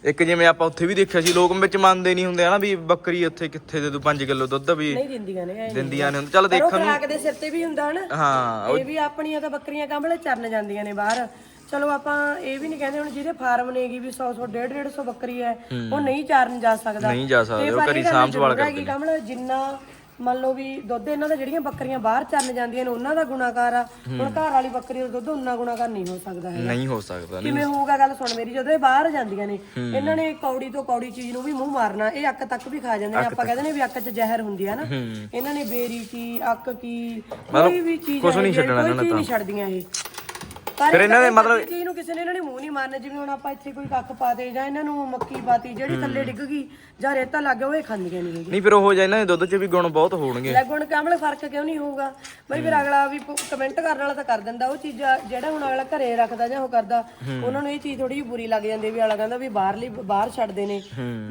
ਇੱਕ ਜਿਵੇਂ ਆਪਾਂ ਉੱਥੇ ਵੀ ਦੇਖਿਆ ਸੀ ਲੋਕ ਵਿੱਚ ਮੰਨਦੇ ਨਹੀਂ ਹੁੰਦੇ ਹਨਾ ਵੀ ਬੱਕਰੀ ਉੱਥੇ ਕਿੱਥੇ ਦੇ ਦੂ 5 ਕਿਲੋ ਦੁੱਧ ਵੀ ਨਹੀਂ ਦਿੰਦੀਆਂ ਨੇ ਇਹ। ਦਿੰਦੀਆਂ ਨੇ। ਚੱਲ ਉਹ ਦੇਖਣ ਨੂੰ ਖਰਾਕ ਦੇ ਸਿਰ ਤੇ ਵੀ ਹੁੰਦਾ ਹਨ। ਹਾਂ ਇਹ ਵੀ ਆਪਣੀਆਂ ਤਾਂ ਬੱਕਰੀਆਂ ਕੰਬਲੇ ਚਰਨ ਜਾਂਦੀਆਂ ਨੇ ਬਾਹਰ। ਚਲੋ ਆਪਾਂ ਇਹ ਵੀ ਨਹੀਂ ਕਹਿੰਦੇ ਹੁਣ ਜਿਹਦੇ ਫਾਰਮ ਨੇਗੀ ਵੀ 100 100 150 150 ਬੱਕਰੀ ਹੈ ਉਹ ਨਹੀਂ ਚਾਰਨ ਜਾ ਸਕਦਾ। ਨਹੀਂ ਜਾ ਸਕਦੇ ਉਹ ਗੱਲ ਸਾਂਭ ਸੰਭਾਲ ਜ਼ਰੂਰ ਹੈਗੀ ਕਮਲ ਜਿੰਨਾ ਮੰਨ ਲਓ ਵੀ ਦੁੱਧ ਇਹਨਾਂ ਦਾ ਜਿਹੜੀਆਂ ਬੱਕਰੀਆਂ ਬਾਹਰ ਚਰਨ ਜਾਂਦੀਆਂ ਨੇ ਉਹਨਾਂ ਦਾ ਗੁਣਾਕਾਰ ਆ। ਹੁਣ ਘਰ ਵਾਲੀ ਬੱਕਰੀ ਦਾ ਦੁੱਧ ਉਨਾ ਗੁਣਾਕਾਰ ਨਹੀਂ ਹੋ ਸਕਦਾ ਹੈ ਨਹੀਂ ਹੋ ਸਕਦਾ ਕਿਵੇਂ ਹੋਊਗਾ ਗੱਲ ਸੁਣ ਮੇਰੀ ਜਦੋਂ ਇਹ ਬਾਹਰ ਜਾਂਦੀਆਂ ਨੇ ਇਹਨਾਂ ਨੇ ਕੌੜੀ ਤੋਂ ਕੌੜੀ ਚੀਜ਼ ਨੂੰ ਵੀ ਮੂੰਹ ਮਾਰਨਾ ਇਹ ਅੱਕ ਤੱਕ ਵੀ ਖਾ ਜਾਂਦੇ ਨੇ। ਆਪਾਂ ਕਹਿੰਦੇ ਨੇ ਵੀ ਅੱਕ 'ਚ ਜ਼ਹਿਰ ਹੁੰਦੀ ਆ ਨਾ। ਇਹਨਾਂ ਨੇ ਬੇਰੀ ਕੀ ਅੱਕ ਕੀ ਕੋਈ ਵੀ ਚੀਜ਼ ਕੋਈ ਚੀਜ਼ ਨਹੀਂ ਛੱਡਦੀਆਂ ਇਹ। ਫਿਰ ਇਹਨਾਂ ਦੇ ਮਤਲਬ ਚੀਜ਼ ਨੂੰ ਕਿਸੇ ਨੇ ਇਹਨਾਂ ਨੇ ਮੂੰਹ ਨਹੀਂ ਮਾਰਨਾ ਜਿਵੇਂ ਹੁਣ ਆਪਾਂ ਇੱਥੇ ਕੋਈ ਕੱਖ ਪਾ ਦੇ ਜਾਂ ਇਹਨਾਂ ਨੂੰ ਮੱਕੀ ਪਾਤੀ ਜਿਹੜੀ ਥੱਲੇ ਡਿੱਗ ਗਈ ਜਾਂ ਰੇਤਾ ਲੱਗ ਗਿਆ ਉਹ ਇਹ ਖਾਂਦੀਆਂ ਨਹੀਂ ਹੈਗੀਆਂ। ਨਹੀਂ ਫਿਰ ਉਹ ਜਿਹਾ ਇਹਨਾਂ ਦੇ ਦੁੱਧ 'ਚ ਵੀ ਗੁਣ ਬਹੁਤ ਹੋਣਗੇ। ਲੈ ਗੁਣ ਕਾਮਲੇ ਫ਼ਰਕ ਕਿਉਂ ਨਹੀਂ ਹੋਊਗਾ? ਬਈ ਫਿਰ ਅਗਲਾ ਵੀ ਕਮੈਂਟ ਕਰਨ ਵਾਲਾ ਤਾਂ ਕਰ ਦਿੰਦਾ ਉਹ ਚੀਜ਼ ਜਿਹੜਾ ਹੁਣ ਅਗਲਾ ਘਰੇ ਰੱਖਦਾ ਜਾਂ ਉਹ ਕਰਦਾ ਉਹਨਾਂ ਨੂੰ ਇਹ ਚੀਜ਼ ਥੋੜੀ ਜਿਹੀ ਬੁਰੀ ਲੱਗ ਜਾਂਦੀ ਵੀ ਅਗਲਾ ਕਹਿੰਦਾ ਵੀ ਬਾਹਰਲੀ ਬਾਹਰ ਛੱਡਦੇ ਨੇ।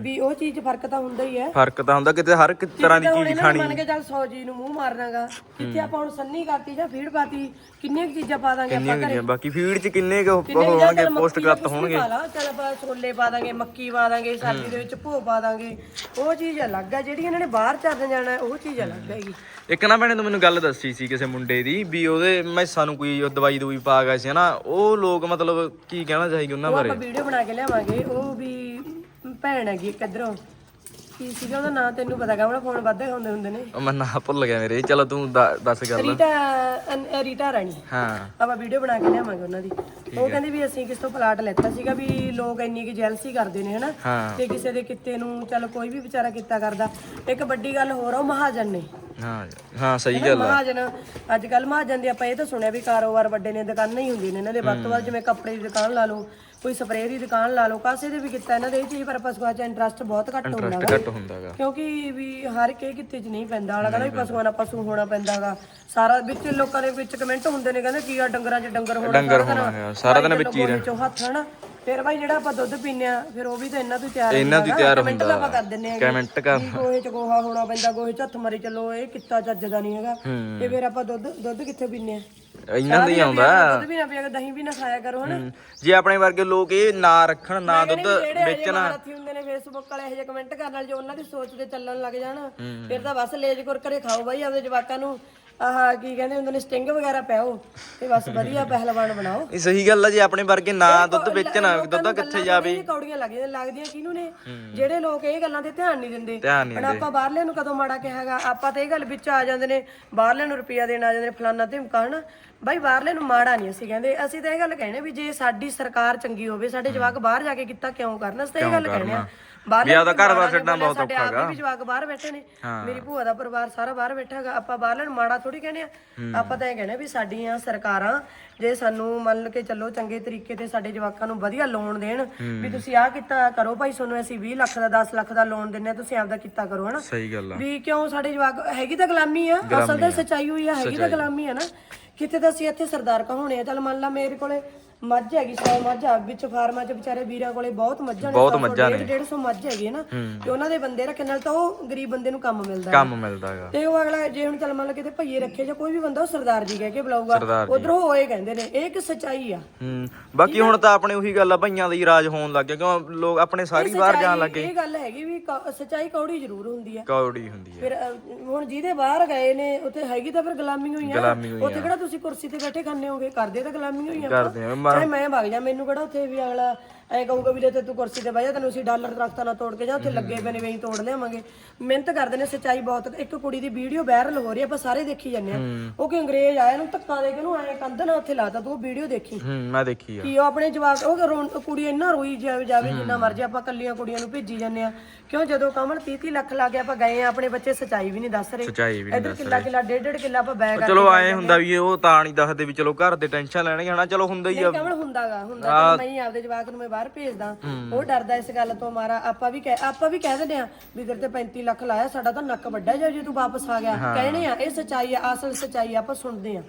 ਵੀ ਉਹ ਚੀਜ਼ 'ਚ ਫ਼ਰਕ ਤਾਂ ਹੁੰਦਾ ਹੀ ਹੈ। ਫ਼ਰਕ ਤਾਂ ਹੁੰਦਾ ਕਿਤੇ ਹਰ ਇੱਕ ਤਰ੍ਹਾਂ ਦੀ ਚੀਜ਼ ਨੇ ਮੰਨ ਕੇ ਚੱਲ 100 ਜੀ ਨੂੰ ਮੂੰਹ ਮਾਰਨਾਗਾ ਕਿੱਥੇ ਆਪਾਂ ਹੁਣ ਸੰਨੀ ਕਰਤੀ ਜਾਂ ਫੀਡ ਪਾਤੀ ਕਿੰਨੀਆਂ ਚੀਜ਼ਾਂ ਪਾ ਦਾਂਗੇ ਆਪਾਂ ਕਿੰਨੀਆਂ ਬਾਕੀ ਫੀਡ 'ਚ ਕਿੰਨੇ ਕੁ ਹੋਣਗੇ ਪੋਸਟ ਕਰਤ ਹੋਣਗੇ? ਚੱਲ ਆਪਾਂ ਛੋਲੇ ਪਾ ਦਾਂਗੇ ਮੱਕੀ ਪਾ ਦਾਂਗੇ ਸਰਦੀ ਦੇ ਵਿੱਚ ਭੋ ਪਾ ਦਾਂਗੇ। ਉਹ ਚੀਜ਼ ਅਲੱਗ ਆ ਜਿਹੜੀ ਇਹਨਾਂ ਨੇ ਬਾਹਰ ਚੱਲਣ ਜਾਣਾ ਉਹ ਚੀਜ਼ ਅਲੱਗ ਹੈਗੀ। ਇੱਕ ਨਾ ਭੈਣੇ ਤੂੰ ਮੈਨੂੰ ਗੱਲ ਦੱਸੀ ਸੀ ਕਿਸੇ ਮੁੰਡੇ ਦੀ ਵੀ ਉਹਦੇ ਮੈਸਾਂ ਨੂੰ ਕੋਈ ਦਵਾਈ ਦਵਾਈ ਪਾ ਗਿਆ ਸੀ ਹਨਾ? ਉਹ ਲੋਕ ਮਤਲਬ ਕੀ ਕਹਿਣਾ ਚਾਹੀਗੇ ਉਹਨਾਂ ਉਹ ਬਾਰੇ? ਆਪਾਂ ਵੀਡੀਓ ਬਣਾ ਕੇ ਲਿਆਵਾਂਗੇ ਉਹ ਵੀ ਭੈਣ ਹੈਗੀ ਇੱਕ ਇੱਧਰੋਂ। ਕੀ ਸੀਗਾ ਉਹਦਾ ਨਾਂ ਤੈਨੂੰ ਪਤਾ ਗਾ ਫੋਨ ਵੱਧੇ ਹੁੰਦੇ ਹੁੰਦੇ ਨੇ। ਉਹ ਮੈਂ ਨਾਂ ਭੁੱਲ ਗਿਆ ਮੇਰੇ ਚਲੋ ਤੂੰ ਦ- ਦੱਸ ਗੱਲ। ਰੀਟਾ ਅਨ- ਰੀਟਾ ਰਾਣੀ। ਹਾਂ। ਆਪਾਂ ਵੀਡੀਓ ਬਣਾ ਕੇ ਲਿਆਵਾਂਗੇ ਉਹਨਾਂ ਦੀ। ਉਹ ਕਹਿੰਦੀ ਵੀ ਅਸੀਂ ਕਿਸ ਤੋਂ ਪਲਾਟ ਲੈਤਾ ਸੀਗਾ ਵੀ ਲੋਕ ਇੰਨੀ ਕਿ ਜੈਲਸੀ ਕਰਦੇ ਨੇ ਹਨਾ। ਹਾਂ। ਤੇ ਕਿਸੇ ਦੇ ਕਿੱਤੇ ਨੂੰ ਚੱਲ ਕੋਈ ਵੀ ਵਿਚਾਰਾ ਕੀਤਾ ਕਰਦਾ। ਇੱਕ ਵੱਡੀ ਗੱਲ ਹੋਰ ਆ ਉਹ ਮਹਾਜਨ ਨੇ। ਹਾਂ ਹਾਂ ਸਹੀ ਗੱਲ ਆ। ਮਹਾਜਨ ਅੱਜ ਕੱਲ ਮਹਾਜਨ ਦੇ ਆਪਾਂ ਇਹ ਤਾਂ ਸੁਣਿਆ ਵੀ ਕਾਰੋਬਾਰ ਵੱਡੇ ਨੇ ਦੁਕਾਨਾਂ ਹੀ ਹੁੰਦੀਆਂ ਨੇ ਇਹਨਾਂ ਦੇ। ਵੱਧ ਤੋਂ ਵੱਧ ਜਿਵੇਂ ਕੱਪੜੇ ਦੀ ਦੁਕਾਨ ਲਾ ਲਓ ਕੋਈ ਸਪਰੇਅ ਦੀ ਦੁਕਾਨ ਲਾ ਲਓ ਕਾਸੇ ਦੇ ਵੀ ਕੀਤਾ ਇਹਨਾਂ ਦੇ ਇਹ ਚੀਜ਼ ਪਰ ਪਸ਼ੂਆਂ 'ਚ ਇੰਟਰਸਟ ਬਹੁਤ ਘੱਟ ਹੁੰਦਾ ਘੱਟ ਹੁੰਦਾਗਾ ਕਿਉਂਕਿ ਵੀ ਹਰ ਕੇ ਕਿੱਤੇ 'ਚ ਨਹੀਂ ਪੈਂਦਾ ਵਾਲਾ ਕਹਿੰਦਾ ਵੀ ਪਸ਼ੂਆਂ ਨਾਲ ਪਸ਼ੂ ਹੋਣਾ ਪੈਂਦਾਗਾ ਸਾਰਾ ਵਿੱਚ ਲੋਕਾਂ ਦੇ ਵਿੱਚ ਕਮੈਂਟ ਹੁੰਦੇ ਨੇ ਕਹਿੰਦੇ ਕੀ ਆ ਡੰਗਰਾਂ 'ਚ ਡੰਗਰ ਹੋਣਾ ਡੰਗਰ ਹੋਣਾ ਹੈ ਸਾਰਾ ਦਿਨ ਵਿੱਚ ਹੀ ਰਹਿ ਚੋਂ ਹੱਥ ਹਨਾ। ਫਿਰ ਭਾਈ ਜਿਹੜਾ ਆਪਾਂ ਦੁੱਧ ਪੀਂਦੇ ਆ ਫਿਰ ਉਹ ਵੀ ਤਾਂ ਇਹਨਾਂ ਤੋਂ ਹੀ ਤਿਆਰ ਇਹਨਾਂ ਹੁੰਦਾ ਤਿਆਰ ਕਮੈਂਟ ਤਾਂ ਆਪਾਂ ਕਰ ਦਿੰਨੇ ਆ ਕਮੈਂਟ ਕਰ। ਵੀ ਗੋਹੇ 'ਚ ਗੋਹਾ ਹੋਣਾ ਪੈਂਦਾ ਗੋਹੇ 'ਚ ਹੱਥ ਮਾਰੀ ਚੱਲੋ ਇਹ ਕਿੱਤਾ ਚੱਜਦਾ ਨਹੀਂ ਹੈਗਾ। ਤੇ ਫਿਰ ਆਪਾਂ ਦੁੱਧ ਦੁੱਧ ਕਿੱਥੇ ਪੀਂਦੇ ਆ? ਇਹਨਾਂ ਦਾ ਹੀ ਆਉਂਦਾ ਦੁੱਧ ਵੀ ਨਾ ਪੀਆ ਦਹੀਂ ਵੀ ਨਾ ਖਾਇਆ ਕਰੋ ਹਨਾ? ਜੇ ਆਪਣੇ ਵਰਗੇ ਲੋਕ ਇਹ ਨਾ ਰੱਖਣ ਨਾ ਦੁੱਧ ਵੇਚਣਾ। ਮਾਰਥੀ ਹੁੰਦੇ ਨੇ ਫੇਸਬੁੱਕ ਵਾਲੇ ਇਹੋ ਜਿਹੇ ਕਮੈਂਟ ਕਰਨ ਵਾਲੇ ਜੋ ਉਹਨਾਂ ਦੀ ਸੋਚ ਤੇ ਚੱਲਣ ਲੱਗ ਜਾਣ ਫਿਰ ਤਾਂ ਬਸ ਲੇਜ ਕੁਰਕਰੇ ਖਾਓ ਬਾਈ ਆਪਦੇ ਜਵਾਕਾਂ ਨੂੰ। ਆਹ ਕੀ ਕਹਿੰਦੇ ਹੁੰਦੇ ਨੇ ਸਟਿੰਗ ਵਗੈਰਾ ਪਾਓ ਤੇ ਬਸ ਵਧੀਆ ਪਹਿਲਵਾਨ ਬਣਾਓ। ਇਹ ਸਹੀ ਗੱਲ ਆ ਜੇ ਆਪਣੇ ਵਰਗੇ ਨਾ ਦੁੱਧ ਵੇਚਣਾ ਦੁੱਧ ਕਿੱਥੇ ਜਾਵੇ? ਕੌੜੀਆਂ ਲੱਗਦੀਆਂ ਲੱਗਦੀਆਂ ਕਿਹਨੂੰ ਨੇ? ਜਿਹੜੇ ਲੋਕ ਇਹ ਗੱਲਾਂ ਤੇ ਧਿਆਨ ਨਹੀਂ ਦਿੰਦੇ। ਹੁਣ ਆਪਾਂ ਬਾਹਰਲਿਆਂ ਨੂੰ ਕਦੋਂ ਮਾੜਾ ਕਿਹਾਗਾ ਆਪਾਂ ਤਾਂ ਇਹ ਗੱਲ ਵਿੱਚ ਆ ਜਾਂਦੇ ਨੇ ਬਾਹਰਲਿਆਂ ਨੂੰ ਰੁਪਈਆ ਦੇਣ ਆ ਜਾਂਦੇ ਨੇ ਫਲਾਨਾ ਧਮਕਾ ਹਨਾ? ਬਾਈ ਬਾਹਰਲਿਆਂ ਨੂੰ ਮਾੜਾ ਨਹੀਂ ਅਸੀਂ ਕਹਿੰਦੇ ਅਸੀਂ ਤਾਂ ਇਹ ਗੱਲ ਕਹਿੰਦੇ ਵੀ ਜੇ ਸਾਡੀ ਸਰਕਾਰ ਚੰਗੀ ਹੋਵੇ ਸਾਡੇ ਜਵਾਕ ਬਾਹਰ ਜਾ ਕੇ ਕੀਤਾ ਕਿਉਂ ਕਰਨ? ਅਸੀਂ ਤਾਂ ਇਹ ਗੱਲ ਕਹਿੰਦੇ ਆ। ਬਾਹਰ ਆਪਦਾ ਘਰ-ਬਾਰ ਛੱਡਣਾ ਬਹੁਤ ਆਪ ਦੇ ਵੀ ਜਵਾਕ ਬਾਹਰ ਬੈਠੇ ਨੇ। ਮੇਰੀ ਭੂਆ ਦਾ ਪਰਿਵਾਰ ਸਾਰਾ ਬਾਹਰ ਬੈਠਾ ਹੈਗਾ ਆਪਾਂ ਬਾਹਰਲਿਆਂ ਨੂੰ ਮਾੜਾ ਥੋੜੀ ਕਹਿੰਦੇ ਆ। ਆਪਾਂ ਤਾਂ ਇਹ ਕਹਿੰਦੇ ਵੀ ਸਾਡੀਆਂ ਸਰਕਾਰਾਂ ਜੇ ਸਾਨੂੰ ਮੰਨ ਕੇ ਚੱਲੋ ਚੰਗੇ ਤਰੀਕੇ ਤੇ ਸਾਡੇ ਜਵਾਕਾਂ ਨੂੰ ਵਧੀਆ ਲੋਨ ਦੇਣ ਵੀ ਤੁਸੀਂ ਆਹ ਕੀਤਾ ਕਰੋ ਭਾਈ ਤੁਹਾਨੂੰ ਅਸੀਂ 20 ਲੱਖ ਦਾ 10 ਲੱਖ ਦਾ ਲੋਨ ਦਿੰਨੇ ਆ ਤੁਸੀਂ ਆਪਦਾ ਕੀਤਾ ਕਰੋ ਹਨਾ? ਸਹੀ ਗੱਲ ਆ। ਵੀ ਕਿਉਂ ਸਾਡੇ ਜਵਾਕ ਹੈਗੀ ਤਾਂ ਗੁਲਾਮੀ ਆ ਅਸਲ ਤਾਂ ਸੱਚਾਈ ਹੋਈ ਆ ਹੈਗੀ ਤਾਂ ਗੁਲਾਮੀ ਆ ਨਾ। ਕਿਤੇ ਤਾਂ ਅਸੀਂ ਇੱਥੇ ਸਰਦਾਰ ਕਹਾਉਣੇ ਆ। ਚੱਲ ਮੰਨ ਲਾ ਮੇਰੇ ਕੋਲੇ ਮੱਝ ਹੈਗੀ 100 ਮੱਝ ਆ ਵਿੱਚ ਫਾਰਮਾਂ 'ਚ ਵਿਚਾਰੇ ਵੀਰਾਂ ਕੋਲੇ ਬਹੁਤ ਮੱਝਾਂ ਨੇ ਬਹੁਤ ਮੱਝਾਂ ਨੇ। 150 ਮੱਝ ਹੈਗੀ ਹੈ ਨਾ ਤੇ ਉਹਨਾਂ ਦੇ ਬੰਦੇ ਰੱਖਣ ਨਾਲ ਤਾਂ ਉਹ ਗਰੀਬ ਬੰਦੇ ਨੂੰ ਕੰਮ ਮਿਲਦਾ ਹੈ। ਕੰਮ ਮਿਲਦਾਗਾ ਤੇ ਉਹ ਅਗਲਾ ਜੇ ਹੁਣ ਚੱਲ ਮੰਨ ਲਾ ਕਿਤੇ ਭਈਏ ਰੱਖੇ ਜਾਂ ਕੋਈ ਵੀ ਬੰਦਾ ਉਹ ਸਰਦਾਰ ਜੀ ਕਹਿ ਕੇ ਬੁਲਾਊਗਾ। ਉਧਰੋਂ ਹੋਏ ਕਹਿੰਦੇ ਨੇ ਇਹ ਇੱਕ ਸੱਚਾਈ ਆ। ਹੂੰ ਬਾਕੀ ਹੁਣ ਤਾਂ ਆਪਣੇ ਉਹੀ ਗੱਲ ਆ ਭਈਆਂ ਦਾ ਹੀ ਰਾਜ ਹੋਣ ਲੱਗ ਗਿਆ ਕਿਉਂ ਲੋਕ ਆਪਣੇ ਸਾਰੀ ਬਾਹਰ ਜਾਣ ਲੱਗੇ ਇਹ ਗੱਲ ਹੈਗੀ ਵੀ ਕ- ਸੱਚਾਈ ਕੌੜੀ ਜ਼ਰੂਰ ਹੁੰਦੀ ਆ। ਕੌੜੀ ਹੁੰਦੀ ਹੈ ਫਿਰ ਅਹ, ਹੁਣ ਜਿਹਦੇ ਬਾਹਰ ਗਏ ਨੇ ਉੱਥੇ ਹੈਗੀ ਤਾਂ ਫਿਰ ਗੁਲਾਮੀ ਹੋਈ ਆ ਗੁਲਾਮੀ ਹੋਈ ਉੱਥੇ ਕਿਹੜਾ ਤੁਸੀਂ ਕੁਰਸੀ ਤੇ ਬੈਠੇ ਖਾਣੇ ਹੋਗੇ? ਕਰਦੇ ਤਾਂ ਗੁਲਾਮੀ ਹੋਈ ਆ ਕਰਦੇ ਆ ਮ- ਮੈਂ ਵਗ ਜਾ ਮੈਨੂੰ ਕਿਹੜਾ ਉੱਥੇ ਵੀ ਅਗਲਾ ਐ ਕਹੂਗਾ ਵੀ ਤੇ ਤੂੰ ਕੁਰਸੀ ਤੇ ਬਹਿ ਜਾ ਤੈਨੂੰ ਅਸੀਂ ਡਾਲਰ ਦਰਖਤਾਂ ਨਾਲ ਤੋੜ ਕੇ ਜਾ ਉੱਥੇ ਲੱਗੇ ਪਏ ਨੇ ਵੇਈ ਤੋੜ ਲਿਆਵਾਂਗੇ। ਮਿਹਨਤ ਕਰਦੇ ਨੇ ਸੱਚਾਈ ਬਹੁਤ ਇੱਕ ਕੁੜੀ ਦੀ ਵੀਡੀਓ ਵਾਇਰਲ ਹੋ ਰਹੀ ਆ ਆਪਾਂ ਸਾਰੇ ਦੇਖੀ ਜਾਂਦੇ ਆ। ਉਹ ਕਿ ਅੰਗਰੇਜ਼ ਆਇਆ ਨੂੰ ਧੱਕਾ ਦੇ ਕੇ ਉਹਨੂੰ ਐ ਕੰਧ ਨਾਲ ਉੱਥੇ ਲਾਤਾ ਤੂੰ ਵੀਡੀਓ ਦੇਖੀ। ਹੂੰ ਮੈਂ ਦੇਖੀ ਆ। ਕਿ ਉਹ ਆਪਣੇ ਜਵਾਕ ਉਹ ਰੋਣ- ਕੁੜੀ ਇੰਨਾ ਰੋਈ ਜਾਵੇ ਜਾਵੇ ਜਿੰਨਾ ਮਰਜ਼ੀ ਆਪਾਂ ਕੱਲੀਆਂ ਕੁੜੀਆਂ ਨੂੰ ਭੇਜੀ ਜਾਂਦੇ ਆ। ਕਿਉਂ? ਜਦੋਂ ਕਮਲ 30 30 ਲੱਖ ਲਾ ਕੇ ਆਪਾਂ ਗਏ ਆ ਆਪਣੇ ਬੱਚੇ ਸੱਚਾਈ ਵੀ ਨਹੀਂ ਦੱਸ ਰਹੇ। ਸੱਚਾਈ ਵੀ ਇਧਰ ਕਿੱਲਾ ਕਿੱਲਾ ਡੇਢ ਡੇਢ ਕਿੱਲਾ ਆਪਾਂ ਬੈਗ ਚਲੋ ਐ ਹੁੰਦਾ ਵੀ ਉਹ ਤਾਂ ਨਹੀਂ ਦੱਸਦੇ ਵੀ ਚਲੋ ਘਰ ਦੇ ਟੈਨਸ਼ਨ ਲੈਣਗੇ ਹਨਾ? ਚਲੋ ਹੁੰਦਾ ਹੀ ਆ। ਕਮਲ ਹੁੰਦਾਗਾ ਹੁੰਦਾ ਮੈਂ ਆਪਦੇ ਜਵਾਕ ਨੂੰ ਮੈਂ ਬਾਹਰ ਭੇਜਦਾ। ਉਹ ਡਰਦਾ ਇਸ ਗੱਲ ਤੋਂ ਮਾਰਾ। ਆਪਾਂ ਵੀ ਕਹਿ ਆਪਾਂ ਵੀ ਕਹਿ ਦਿੰਦੇ ਆ ਵੀ ਤੇਰੇ ਤੇ 35 ਲੱਖ ਲਾਇਆ ਸਾਡਾ ਤਾਂ ਨੱਕ ਵੱਡਾ ਜਾ ਜੇ ਤੂੰ ਵਾਪਸ ਆ ਗਿਆ। ਕਹਿਣੇ ਆ ਇਹ ਸੱਚਾਈ ਆ ਅਸਲ ਸੱਚਾਈ ਆ, ਆਪਾਂ ਸੁਣਦੇ ਆ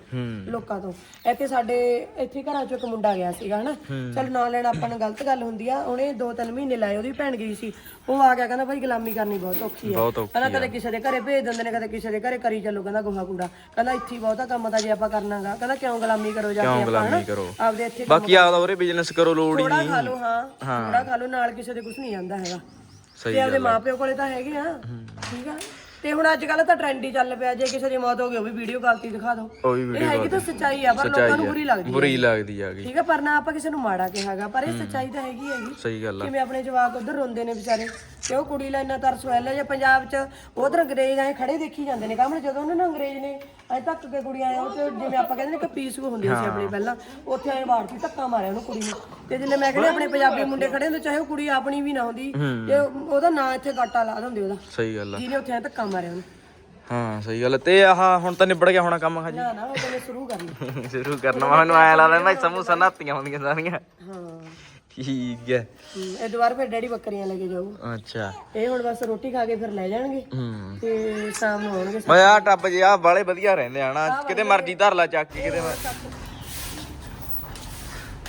ਲੋਕਾਂ ਤੋਂ। ਇੱਥੇ ਸਾਡੇ ਇੱਥੇ ਘਰਾਂ ਚੋਂ ਇੱਕ ਮੁੰਡਾ ਗਿਆ ਸੀਗਾ ਹਨਾ? ਚਲ ਨਾਂ ਲੈਣਾ ਆਪਾਂ ਨੂੰ ਗਲਤ ਗੱਲ ਹੁੰਦੀ ਆ। ਉਹਨੇ 2-3 ਮਹੀਨੇ ਲਾਏ ਉਹਦੀ ਭੈਣ ਗਈ ਸੀ। ਉਹ ਆ ਗਿਆ ਕਹਿੰਦਾ ਭਾਈ ਗੁਲਾਮੀ ਕਰਨੀ ਬਹੁਤ ਔਖੀ ਬਹੁਤ ਔਖੀ ਕਹਿੰਦਾ ਕਦੇ ਕਿਸੇ ਦੇ ਘਰੇ ਭੇਜ ਦਿੰਦੇ ਨੇ ਕਦੇ ਕਿਸੇ ਦੇ ਘਰੇ ਕਰੀ ਚੱਲੋ ਕਹਿੰਦਾ ਗੋਹਾ ਕੂੜਾ। ਕਹਿੰਦਾ ਇੱਥੇ ਹੀ ਬਹੁਤਾ ਕੰਮ ਤਾਂ ਜੇ ਆਪਾਂ ਕਰਨਾਗਾ। ਕਹਿੰਦਾ ਕਿਉਂ ਗੁਲਾਮੀ ਕਰੋ ਜਾ ਕੇ ਆਪਾਂ ਗੁਲਾਮੀ ਹਨਾ? ਕਰੋ। ਆਪਦੇ ਇੱਥੇ ਬਾਕੀ ਆਪਦਾ ਉਰੇ ਬਿਜ਼ਨਸ ਕਰੋ ਲੋੜ ਹੀ ਥੋੜਾ ਨਹੀਂ। ਖਾ ਲਓ ਹਾਂ। ਥੋੜਾ ਖਾ ਲਓ ਨਾਲ ਕਿਸੇ ਦੇ ਕੁਝ ਨਹੀਂ ਜਾਂਦਾ ਹੈਗਾ। ਸਹੀ ਤੇ ਆਪਦੇ ਮਾਪਿਓ ਕੋਲੇ ਤਾਂ ਹੈਗੇ ਆ। ਠੀਕ ਆ। ਤੇ ਹੁਣ ਅੱਜ ਕੱਲ ਤਾਂ ਟ੍ਰੈਂਡ ਹੀ ਚੱਲ ਪਿਆ ਜੇ ਕਿਸੇ ਦੀ ਮੌਤ ਹੋ ਗਈ ਉਹ ਵੀ ਵੀਡੀਓ ਕਾਲ ਤੇ ਹੀ ਦਿਖਾ ਦਿਓ। ਉਹ ਵੀ ਇਹ ਵੀਡੀਓ ਹੈਗੀ ਤਾਂ ਸੱਚਾਈ ਆ ਪਰ ਲੋਕਾਂ ਨੂੰ ਬੁਰੀ ਲੱਗਦੀ ਹੈ ਬੁਰੀ ਲੱਗਦੀ ਆ ਗਈ ਠੀਕ ਆ ਪਰ ਨਾ ਆਪਾਂ ਕਿਸੇ ਨੂੰ ਮਾੜਾ ਕਿਹਾਗਾ ਪਰ ਇਹ ਸੱਚਾਈ ਤਾਂ ਹੈਗੀ ਹੈਗੀ। ਸਹੀ ਗੱਲ ਆ। ਕਿਵੇਂ ਆਪਣੇ ਜਵਾਕ ਉਧਰ ਰੋਂਦੇ ਨੇ ਵਿਚਾਰੇ ਤੇ ਉਹ ਕੁੜੀ ਲਈ ਇੰਨਾ ਤਰਸ ਹੋਇਆ ਜੇ ਪੰਜਾਬ 'ਚ ਉਧਰ ਅੰਗਰੇਜ਼ ਆਏ ਖੜੇ ਦੇਖੀ ਜਾਂਦੇ ਨੇ ਕੰਮ ਜਦੋਂ ਉਹਨਾਂ ਨੂੰ ਅੰਗਰੇਜ਼ ਨੇ ਅਜੇ ਤੱਕ ਕੇ ਕੁੜੀ ਆਏ ਉਹ ਤੇ ਜਿਵੇਂ ਆਪਾਂ ਕਹਿੰਦੇ ਨੇ ਕਿ ਪੀਸ ਹੁੰਦੀ ਸੀ ਆਪਣੀ ਪਹਿਲਾਂ ਉੱਥੇ ਆਏ ਵਾੜਤੀ ਧੱਕਾ ਮਾਰਿਆ ਉਹਨੂੰ ਕੁੜੀ ਨੂੰ। ਤੇ ਜਿੰਨੇ ਮੈਂ ਕਹਿੰਦੇ ਆਪਣੇ ਪੰਜਾਬੀ ਮੁੰਡੇ ਖੜੇ ਹੁੰਦੇ ਚਾਹੇ ਉਹ ਕੁੜੀ ਆਪਣੀ ਵੀ ਨਾ ਹੁੰਦੀ ਤੇ ਉਹਦਾ ਨਾਂ ਇੱਥੇ ਗਾਟਾ ਲਾ ਦਿੰਦੇ ਉਹਦਾ। ਸਹੀ ਗੱਲ ਆ। ਜਿਹਨੇ ਉੱਥੇ ਆਏ ਧੱਕਾ ਮਾਰਿਆ ਉਹਨੂੰ। ਹਾਂ ਸਹੀ ਗੱਲ। ਤੇ ਆਹ ਹੁਣ ਤਾਂ ਨਿਬੜ ਗਿਆ ਹੋਣਾ ਕੰਮ ਖਾਜੀ ਨਾ ਨਾ ਉਹ ਕਹਿੰਦੇ ਸ਼ੁਰੂ ਕਰਨੀ। ਸ਼ੁਰੂ ਕਰਨਾ ਵਾ, ਮੈਨੂੰ ਐ ਲੱਗਦਾ ਮੈਂ ਸਮੂਸਾ ਨਾਤੀਆਂ ਹੁੰਦੀਆਂ ਸਾਰੀਆਂ। ਹਾਂ। ਠੀਕ ਹੈ। ਹਮ, ਇਹ ਦੁਬਾਰਾ ਫਿਰ ਡੈਡੀ ਬੱਕਰੀਆਂ ਲੈ ਕੇ ਜਾਊ। ਅੱਛਾ। ਇਹ ਹੁਣ ਬਸ ਰੋਟੀ ਖਾ ਕੇ ਫਿਰ ਲੈ ਜਾਣਗੇ। ਹੂੰ। ਤੇ ਸ਼ਾਮ ਨੂੰ ਆਉਣਗੇ ਮੈਂ ਆ ਟੱਬ ਜੇ ਆ ਬਾਲੇ ਵਧੀਆ ਰਹਿੰਦੇ ਆ ਨਾ। ਕਿਤੇ ਮਰਜ਼ੀ ਧਰ ਲਾ ਚੱਕ ਕੇ ਕਿਤੇ ਮਰ-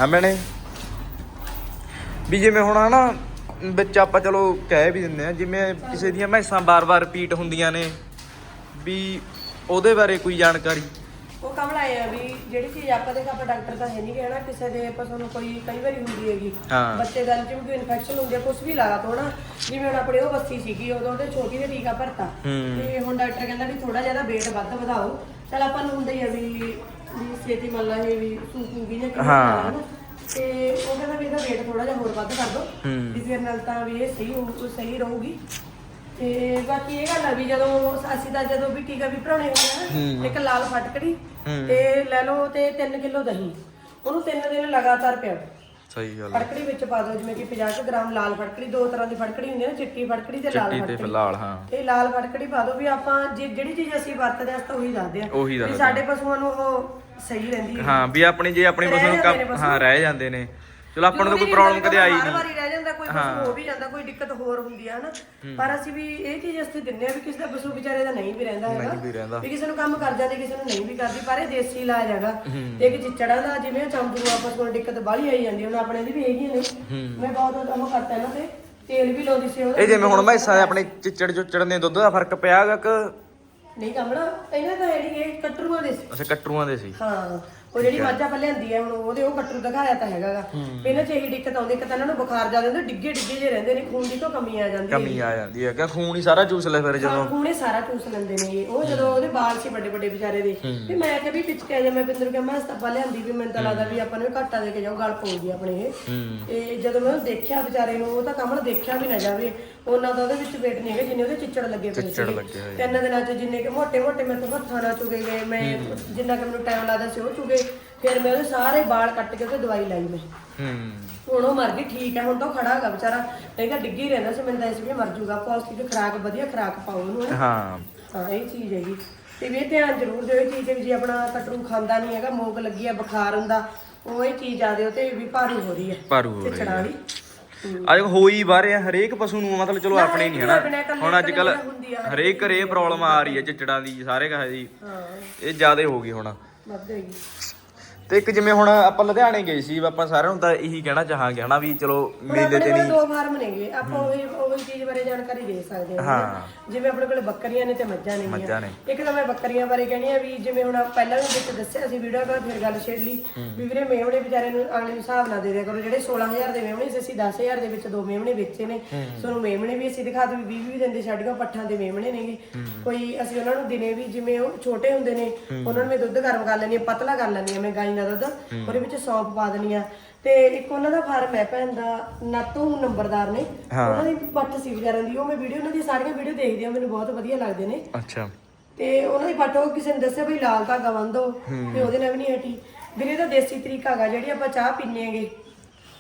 ਹਾਂ ਮੈਨੇ ਵੀ ਜਿਵੇਂ ਹੁਣ ਹਨਾ ਵਿੱਚ ਆਪਾਂ ਚਲੋ ਕਹਿ ਵੀ ਦਿੰਦੇ ਆ ਜਿਵੇਂ ਕਿਸੇ ਦੀਆਂ ਮੈਸਾਂ ਬਾਰ-ਬਾਰ ਰਿਪੀਟ ਹੁੰਦੀਆਂ ਨੇ ਵੀ ਉਹਦੇ ਬਾਰੇ ਕੋਈ ਜਾਣਕਾਰੀ? ਉਹ ਕਮਲ ਆਏ ਆ ਵੀ ਜਿਹੜੀ ਚੀਜ਼ ਆਪਾਂ ਦੇ ਆਪਾਂ ਡਾਕਟਰ ਤਾਂ ਹੈ ਨਹੀਂ ਕਹਿਣਾ ਕਿਸੇ ਦੇ ਪਸ਼ੂ ਨੂੰ ਕੋਈ ਕਈ ਵਾਰੀ ਹੁੰਦੀ ਹੈਗੀ। ਹਾਂ। ਬੱਚੇ ਦਾ ਚ ਵੀ ਕੋਈ ਇਨਫੈਕਸ਼ਨ ਹੁੰਦੀ ਹੈ ਕੁਝ ਵੀ ਲਾਗਾ ਤੋਂ ਨਾ ਜਿਵੇਂ ਹੁਣ ਆਪਣੇ ਉਹ ਬੱਸੀ ਸੀਗੀ ਉਦੋਂ ਉਹਦੇ ਛੋਟੀ ਦੇ ਟੀਕਾ ਭਰਤਾ। ਹੂੰ। ਤੇ ਹੁਣ ਡਾਕਟਰ ਕਹਿੰਦਾ ਵੀ ਥੋੜਾ ਜ਼ਿਆਦਾ weight ਵੱਧ ਵਧਾਓ। ਚਲ ਆਪਾਂ ਨੂੰ ਹੁੰਦਾ ਹੀ ਆ ਵੀ ਵੀ ਛੇਤੀ ਮੰਨ ਲਾ ਇਹ ਵੀ ਸੂਕੂਗੀ ਜਾਂ ਕਿਵੇਂ ਹਾਂ। ਹਾਂ ਤੇ ਉਹ ਕਹਿੰਦਾ ਵੀ ਇਹਦਾ weight ਥੋੜਾ ਜਿਹਾ ਹੋਰ ਵੱਧ ਕਰ ਦੋ। ਹੂੰ। ਵੀ ਫਿਰ ਨਾਲ ਤਾਂ ਵੀ ਇਹ ਸਹੀ ਹੋਊ ਸਹੀ ਰਹੂਗੀ। ਤੇ ਬਾਕੀ ਇਹ ਗੱਲ ਆ ਵੀ ਜਦੋਂ ਅਸੀਂ ਤਾਂ ਜਦੋਂ ਵੀ ਟੀਕਾ ਵੀ ਭਰਾਉਣੇ ਹੁੰਦੇ ਆ ਨਾ ਇੱਕ ਲਾਲ ਫਟਕੜੀ ਤੇ ਲੈ ਲਓ ਤੇ 3 ਕਿਲੋ ਦਹੀਂ। ਉਹਨੂੰ 3 ਦਿਨ ਲਗਾਤਾਰ ਪਿਆਓ ਸਹੀ ਗੱਲ ਫਟਕੜੀ ਵਿੱਚ ਪਾ ਦਿਓ ਜਿਵੇਂ ਕਿ 50 ਕੁ ਗ੍ਰਾਮ ਲਾਲ ਫਟਕੜੀ ਦੋ ਤਰ੍ਹਾਂ ਦੀ ਫਟਕੜੀ ਹੁੰਦੀ ਹੈ ਨਾ ਚਿੱਟੀ ਫਟਕੜੀ ਤੇ ਲਾਲ ਚਿੱਟੀ ਤੇ ਫਟਕੜੀ। ਫਿਲਹਾਲ ਹਾਂ। ਇਹ ਲਾਲ ਫਟਕੜੀ ਪਾ ਦਿਓ ਵੀ ਆਪਾਂ ਜੇ ਜਿਹੜੀ ਚੀਜ਼ ਅਸੀਂ ਵਰਤਦੇ ਅਸੀਂ ਤਾਂ ਉਹੀ ਦੱਸਦੇ ਆ। ਉਹੀ ਵੀ ਦੱਸਦੇ ਸਾਡੇ ਪਸ਼ੂਆਂ ਨੂੰ ਉਹ ਸਹੀ ਰਹਿੰਦੀ ਹੈ। ਹਾਂ ਵੀ ਆਪਣੀ ਜੇ ਆਪਣੀ ਪਸ਼ੂ ਨੂੰ ਰਹਿ ਜਾਂਦੇ ਨੇ ਕੰਮ- ਹਾਂ ਰਹਿ ਜਾਂਦੇ ਨੇ। ਚਲੋ ਆਪਾਂ ਨੂੰ ਤਾਂ ਕੋਈ ਪ੍ਰੋਬਲਮ ਕਦੇ ਆਈ ਹਰ ਨਹੀਂ। ਵਾਰੀ ਰਹਿ ਜਾਂਦਾ ਕੋਈ ਪਸ਼ੂ ਹੋ। ਵੀ ਜਾਂਦਾ ਕੋਈ ਦਿੱਕਤ ਹੋਰ ਹੁੰਦੀ ਹੈ ਹਨਾ? ਪਰ ਅਸੀਂ ਵੀ ਇਹ ਚੀਜ਼ ਅਸੀਂ ਦਿੰਨੇ ਆ ਵੀ ਕਿਸੇ ਦਾ ਪਸ਼ੂ ਵਿਚਾਰੇ ਦਾ ਨਹੀਂ ਵੀ ਰਹਿੰਦਾ ਹੈਗਾ। ਨਹੀਂ ਵੀ ਰਹਿੰਦਾ। ਵੀ ਕਿਸੇ ਨੂੰ ਕੰਮ ਕਰ ਜਾਂਦੇ ਕਿਸੇ ਨੂੰ ਨਹੀਂ ਵੀ ਕਰਦੀ ਪਰ ਇਹ ਦੇਸੀ ਇਲਾਜ ਹੈਗਾ। ਇੱਕ ਚਿਚੜਾ ਦਾ ਜਿਵੇਂ ਚੰਦੂ ਨੂੰ ਆਪਸ ਕੋਲ ਦਿੱਕਤ ਬਾਹਲੀ ਆਈ ਜਾਂਦੀ ਹੈ, ਹੁਣ ਆਪਣੇ ਦੀ ਵੀ ਹੈਗੀ ਨੇ ਮੈਂ ਬਹੁਤ ਉਹ ਕਰਤਾ ਇਹਨਾਂ ਤੇ। ਤੇਲ ਵੀ ਲਾਉਂਦੀ ਸੀ ਉਹਦਾ। ਇਹ ਜਿਵੇਂ ਹੁਣ ਮੈਸਾਂ ਦੇ ਆਪਣੇ ਚਿੱਚੜ ਚੁੱਚੜ ਦੇ ਦੁੱਧ ਦਾ ਫ਼ਰਕ ਪਿਆ ਹੈਗਾ ਕਿ ਨਹੀਂ ਕਮਣਾ ਇਹਨਾਂ ਤਾਂ ਹੈ ਨਹੀਂ ਇਹ ਕਟਰੂਆਂ ਦੇ ਸੀ। ਅੱਛਾ ਕੱਟਰੂਆਂ ਦੇ ਸੀ। ਹਾਂ। ਉਹ ਜਿਹੜੀ ਮੱਝ ਆਪਾਂ ਲਿਆਂਦੀ ਹੈ ਹੁਣ ਉਹਦੇ ਉਹ ਕਟਰੂ ਦਿਖਾਇਆ ਤਾਂ ਹੈਗਾਗਾ। ਇਹਨਾਂ 'ਚ ਇਹੀ ਦਿੱਕਤ ਆਉਂਦੀ ਇੱਕ ਤਾਂ ਇਹਨਾਂ ਨੂੰ ਬੁਖਾਰ ਜ਼ਿਆਦਾ ਹੁੰਦਾ ਡਿੱਗੇ ਡਿੱਗੇ ਜੇ ਰਹਿੰਦੇ ਨੇ ਖੂਨ ਦੀ ਤੋਂ ਕਮੀ ਆ ਜਾਂਦੀ ਹੈ। ਕਮੀ ਆ ਜਾਂਦੀ ਹੈ ਕਿ ਖੂਨ ਹੀ ਸਾਰਾ ਚੂਸ ਲੈ ਫਿਰ ਜਦੋਂ। ਖੂਨੇ ਸਾਰਾ ਚੂਸ ਲੈਂਦੇ ਨੇ ਇਹ। ਉਹ ਜਦੋਂ ਉਹਦੇ ਵਾਲ ਸੀ ਵੱਡੇ ਵੱਡੇ ਵਿਚਾਰੇ ਦੇ ਵੀ ਮੈਂ ਕਿਹਾ ਵੀ ਪਿੱਛ ਕੇ ਆ ਜਾ ਮੈਂ ਬਿੰਦਰ ਕਿਹਾ ਮੈਂ ਸਤੱਬਾ ਲਿਆਂਦੀ ਵੀ ਮੈਨੂੰ ਤਾਂ ਲੱਗਦਾ ਵੀ ਆਪਾਂ ਨੂੰ ਇਹ ਘਾਟਾ ਦੇ ਕੇ ਜਾਓ ਗਲ ਪਊਗੀ ਆਪਣੇ ਇਹ। ਤੇ ਜਦੋਂ ਮੈਂ ਉਹਨੂੰ ਦੇਖਿਆ ਵਿਚਾਰੇ ਨੂੰ ਉਹ ਤਾਂ ਕਮਲ ਦੇਖਿਆ ਵੀ ਨਾ ਜਾਵੇ। ਉਹਨਾਂ ਦਾ ਉਹਦੇ ਵਿੱਚ ਵੇਟ ਨਹੀਂ ਹੈਗਾ ਜਿੰਨੇ ਉਹਦੇ ਚਿੱਚੜ ਲੱਗੇ ਪਏ ਚਿੱਚੜ ਸੀ ਲੱਗੇ ਹੋਏ। ਤਿੰਨ ਦਿਨਾਂ ਚ ਜਿੰਨੇ ਕਿ ਮੋਟੇ ਮੋਟੇ ਮੈਂ ਤਾਂ ਹੱਥਾਂ ਨਾਲ ਚੁਗੇ ਗਏ ਮੈਂ ਜਿੰਨਾ ਕਿ ਮੈਨੂੰ ਟਾਈਮ ਲੱਗਦਾ ਸੀ ਉਹ ਚੁਗੇ। ਫਿਰ ਮੈਂ ਉਹਦੇ ਸਾਰੇ ਵਾਲ ਕੱਟ ਕੇ ਉਹਤੇ ਦਵਾਈ ਲਾਈ ਮੈਂ। ਹੂੰ। ਹੁਣ ਉਹ ਮਰ ਗਈ ਠੀਕ ਹੈ ਹੁਣ ਤਾਂ ਉਹ ਖੜਾ ਹੈਗਾ ਵਿਚਾਰਾ। ਨਹੀਂ ਤਾਂ ਡਿੱਗੀ ਰਹਿੰਦਾ ਸੀ ਮੈਨੂੰ ਤਾਂ ਇਸ ਵੀ ਮਰ ਜੂਗਾ। ਪੌਸ਼ਟਿਕ ਖੁਰਾਕ ਵਧੀਆ ਖੁਰਾਕ ਪਾਓ ਉਹਨੂੰ ਹਨਾ। ਹਾਂ। ਹਾਂ ਇਹ ਚੀਜ਼ ਹੈਗੀ। ਤੇ ਵੀ ਇਹ ਧਿਆਨ ਜ਼ਰੂਰ ਦਿਓ ਇਹ ਚੀਜ਼ ਤੇ ਵੀ ਜੇ ਆਪਣਾ ਕਟਰੂ ਖਾਂਦਾ ਨਹੀਂ ਹੈਗਾ ਮੋਗ ਲੱਗੀ ਆ ਬੁਖਾਰ ਹੁੰਦਾ ਉਹ ਇਹ ਚੀਜ਼ ਆ ਦਿਓ ਤੇ ਵੀ ਭਾਰੂ ਹੋ ਰਹੀ ਹੈ। ਭਾਰੂ ਹੋ ਤੇ ਰਹੀ ਚੜਾਲੀ। ਅੱਜ ਹੋਈ ਬਾਰੇ ਆ ਹਰੇਕ ਪਸ਼ੂ ਨੂੰ ਮਤਲਬ ਚਲੋ ਆਪਣੇ ਨਹੀਂ ਹਨਾ ਇਕੱਲੇ- ਹੁਣ ਅੱਜ ਕੱਲ ਇਕੱਲੇ ਹੁੰਦੀ ਆ। ਹਰੇਕ ਘਰੇ ਪ੍ਰੋਬਲਮ ਆ। ਰਹੀ ਹੈ ਚਿੱਚੜਾਂ ਦੀ ਸਾਰੇ ਕਹੇ ਜੀ ਹਾਂ। ਇਹ ਜ਼ਿਆਦੇ ਹੋ ਗਈ ਹੁਣ। ਵੱਧ ਹੈਗੀ। ਤੇ ਇੱਕ ਜਿਵੇਂ ਹੁਣ ਆਪਾਂ ਲੁਧਿਆਣੇ ਗਏ ਸੀ ਆਪਾਂ ਸਾਰਿਆਂ ਨੂੰ ਤਾਂ ਇਹੀ ਕਹਿਣਾ ਚਾਹਾਂਗੇ ਹਨਾ ਵੀ ਚਲੋ ਮੇਲੇ ਤੇ ਨਹੀਂ। ਦੋ ਫਾਰਮ ਨੇਗੇ ਆਪਾਂ ਉਹੀ ਉਹੀ ਚੀਜ਼ ਬਾਰੇ ਜਾਣਕਾਰੀ ਦੇ ਸਕਦੇ ਹਾਂ। ਹਾਂ। ਜਿਵੇਂ ਆਪਣੇ ਕੋਲ ਬੱਕਰੀਆਂ ਨੇ ਤੇ ਮੱਝਾਂ ਨੇ ਮੱਝਾਂ ਨੇ। ਇੱਕ ਤਾਂ ਮੈਂ ਬੱਕਰੀਆਂ ਬਾਰੇ ਕਹਿਣੀ ਆ ਵੀ ਜਿਵੇਂ ਹੁਣ ਆਪਾਂ ਪਹਿਲਾਂ ਵੀ ਵਿੱਚ ਦੱਸਿਆ ਸੀ ਵੀਡੀਓ ਦਾ ਫਿਰ ਗੱਲ ਛੇੜ ਲਈ। ਵੀ ਵੀਰੇ ਮੇਵਣੇ ਵਿਚਾਰੇ ਨੂੰ ਅਗਲੇ ਨੂੰ ਹਿਸਾਬ ਨਾਲ ਦੇ ਦਿਆ ਕਰੋ ਜਿਹੜੇ 16000 ਦੇ ਮੇਵਣੇ ਸੀ ਅਸੀਂ 10000 ਦੇ ਵਿੱਚ ਦੋ ਮੇਵਣੇ ਵੇਚੇ ਨੇ। ਮੇਵਣੇ ਵੀ ਅਸੀਂ ਦਿਖਾ ਦੋ 20 20 ਦਿਨ ਦੇ ਛੱਡ ਕੇ ਪੱਠਾਂ ਦੇ ਮੇਵਣੇ ਨੇਗੇ। ਕੋਈ ਅਸੀਂ ਉਹਨਾਂ ਨੂੰ ਦਿਨੇ ਵੀ ਜਿਵੇਂ ਉਹ ਛੋਟੇ ਹੁੰਦੇ ਨੇ ਉਹਨਾਂ ਨੂੰ ਮੈਂ ਦੁੱਧ ਗਰਮ ਕਰ ਲੈਣੀ ਪਤਲਾ ਕਰ ਲੈਣੀ ਮੈਂ ਗਾਈ ਦਾ ਦੁੱਧ ਉਹਦੇ ਵਿੱਚ ਸੌਂਫ ਪਾ ਦੇਣੀ ਆ। ਤੇ ਇੱਕ ਉਹਨਾਂ ਦਾ ਫਾਰਮ ਹੈ ਭੈਣ ਦਾ ਨਾਤੂ ਨੰਬਰਦਾਰ ਨੇ। ਉਹਨਾਂ ਦੀ ਪੱਠ ਸੀ ਵਿਚਾਰਿਆਂ ਦੀ ਉਹ ਮੈਂ ਵੀਡੀਓ ਉਹਨਾਂ ਦੀ ਸਾਰੀਆਂ ਵੀਡੀਓ ਦੇਖਦੀ ਆ ਮੈਨੂੰ ਬਹੁਤ ਵਧੀਆ ਲੱਗਦੇ ਨੇ। ਅੱਛਾ। ਤੇ ਉਹਨਾਂ ਦੀ ਪੱਟ ਉਹ ਕਿਸੇ ਨੇ ਦੱਸਿਆ ਵੀ ਲਾਲ ਧਾਗਾ ਬੰਨ੍ਹੋ ਤੇ ਉਹਦੇ ਨਾਲ ਵੀ ਨਹੀਂ ਹਟੀ। ਵੀਰੇ ਦਾ ਦੇਸੀ ਤਰੀਕਾ ਹੈਗਾ ਜਿਹੜੀ ਆਪਾਂ ਚਾਹ ਪੀਂਦੇ ਆਂਗੇ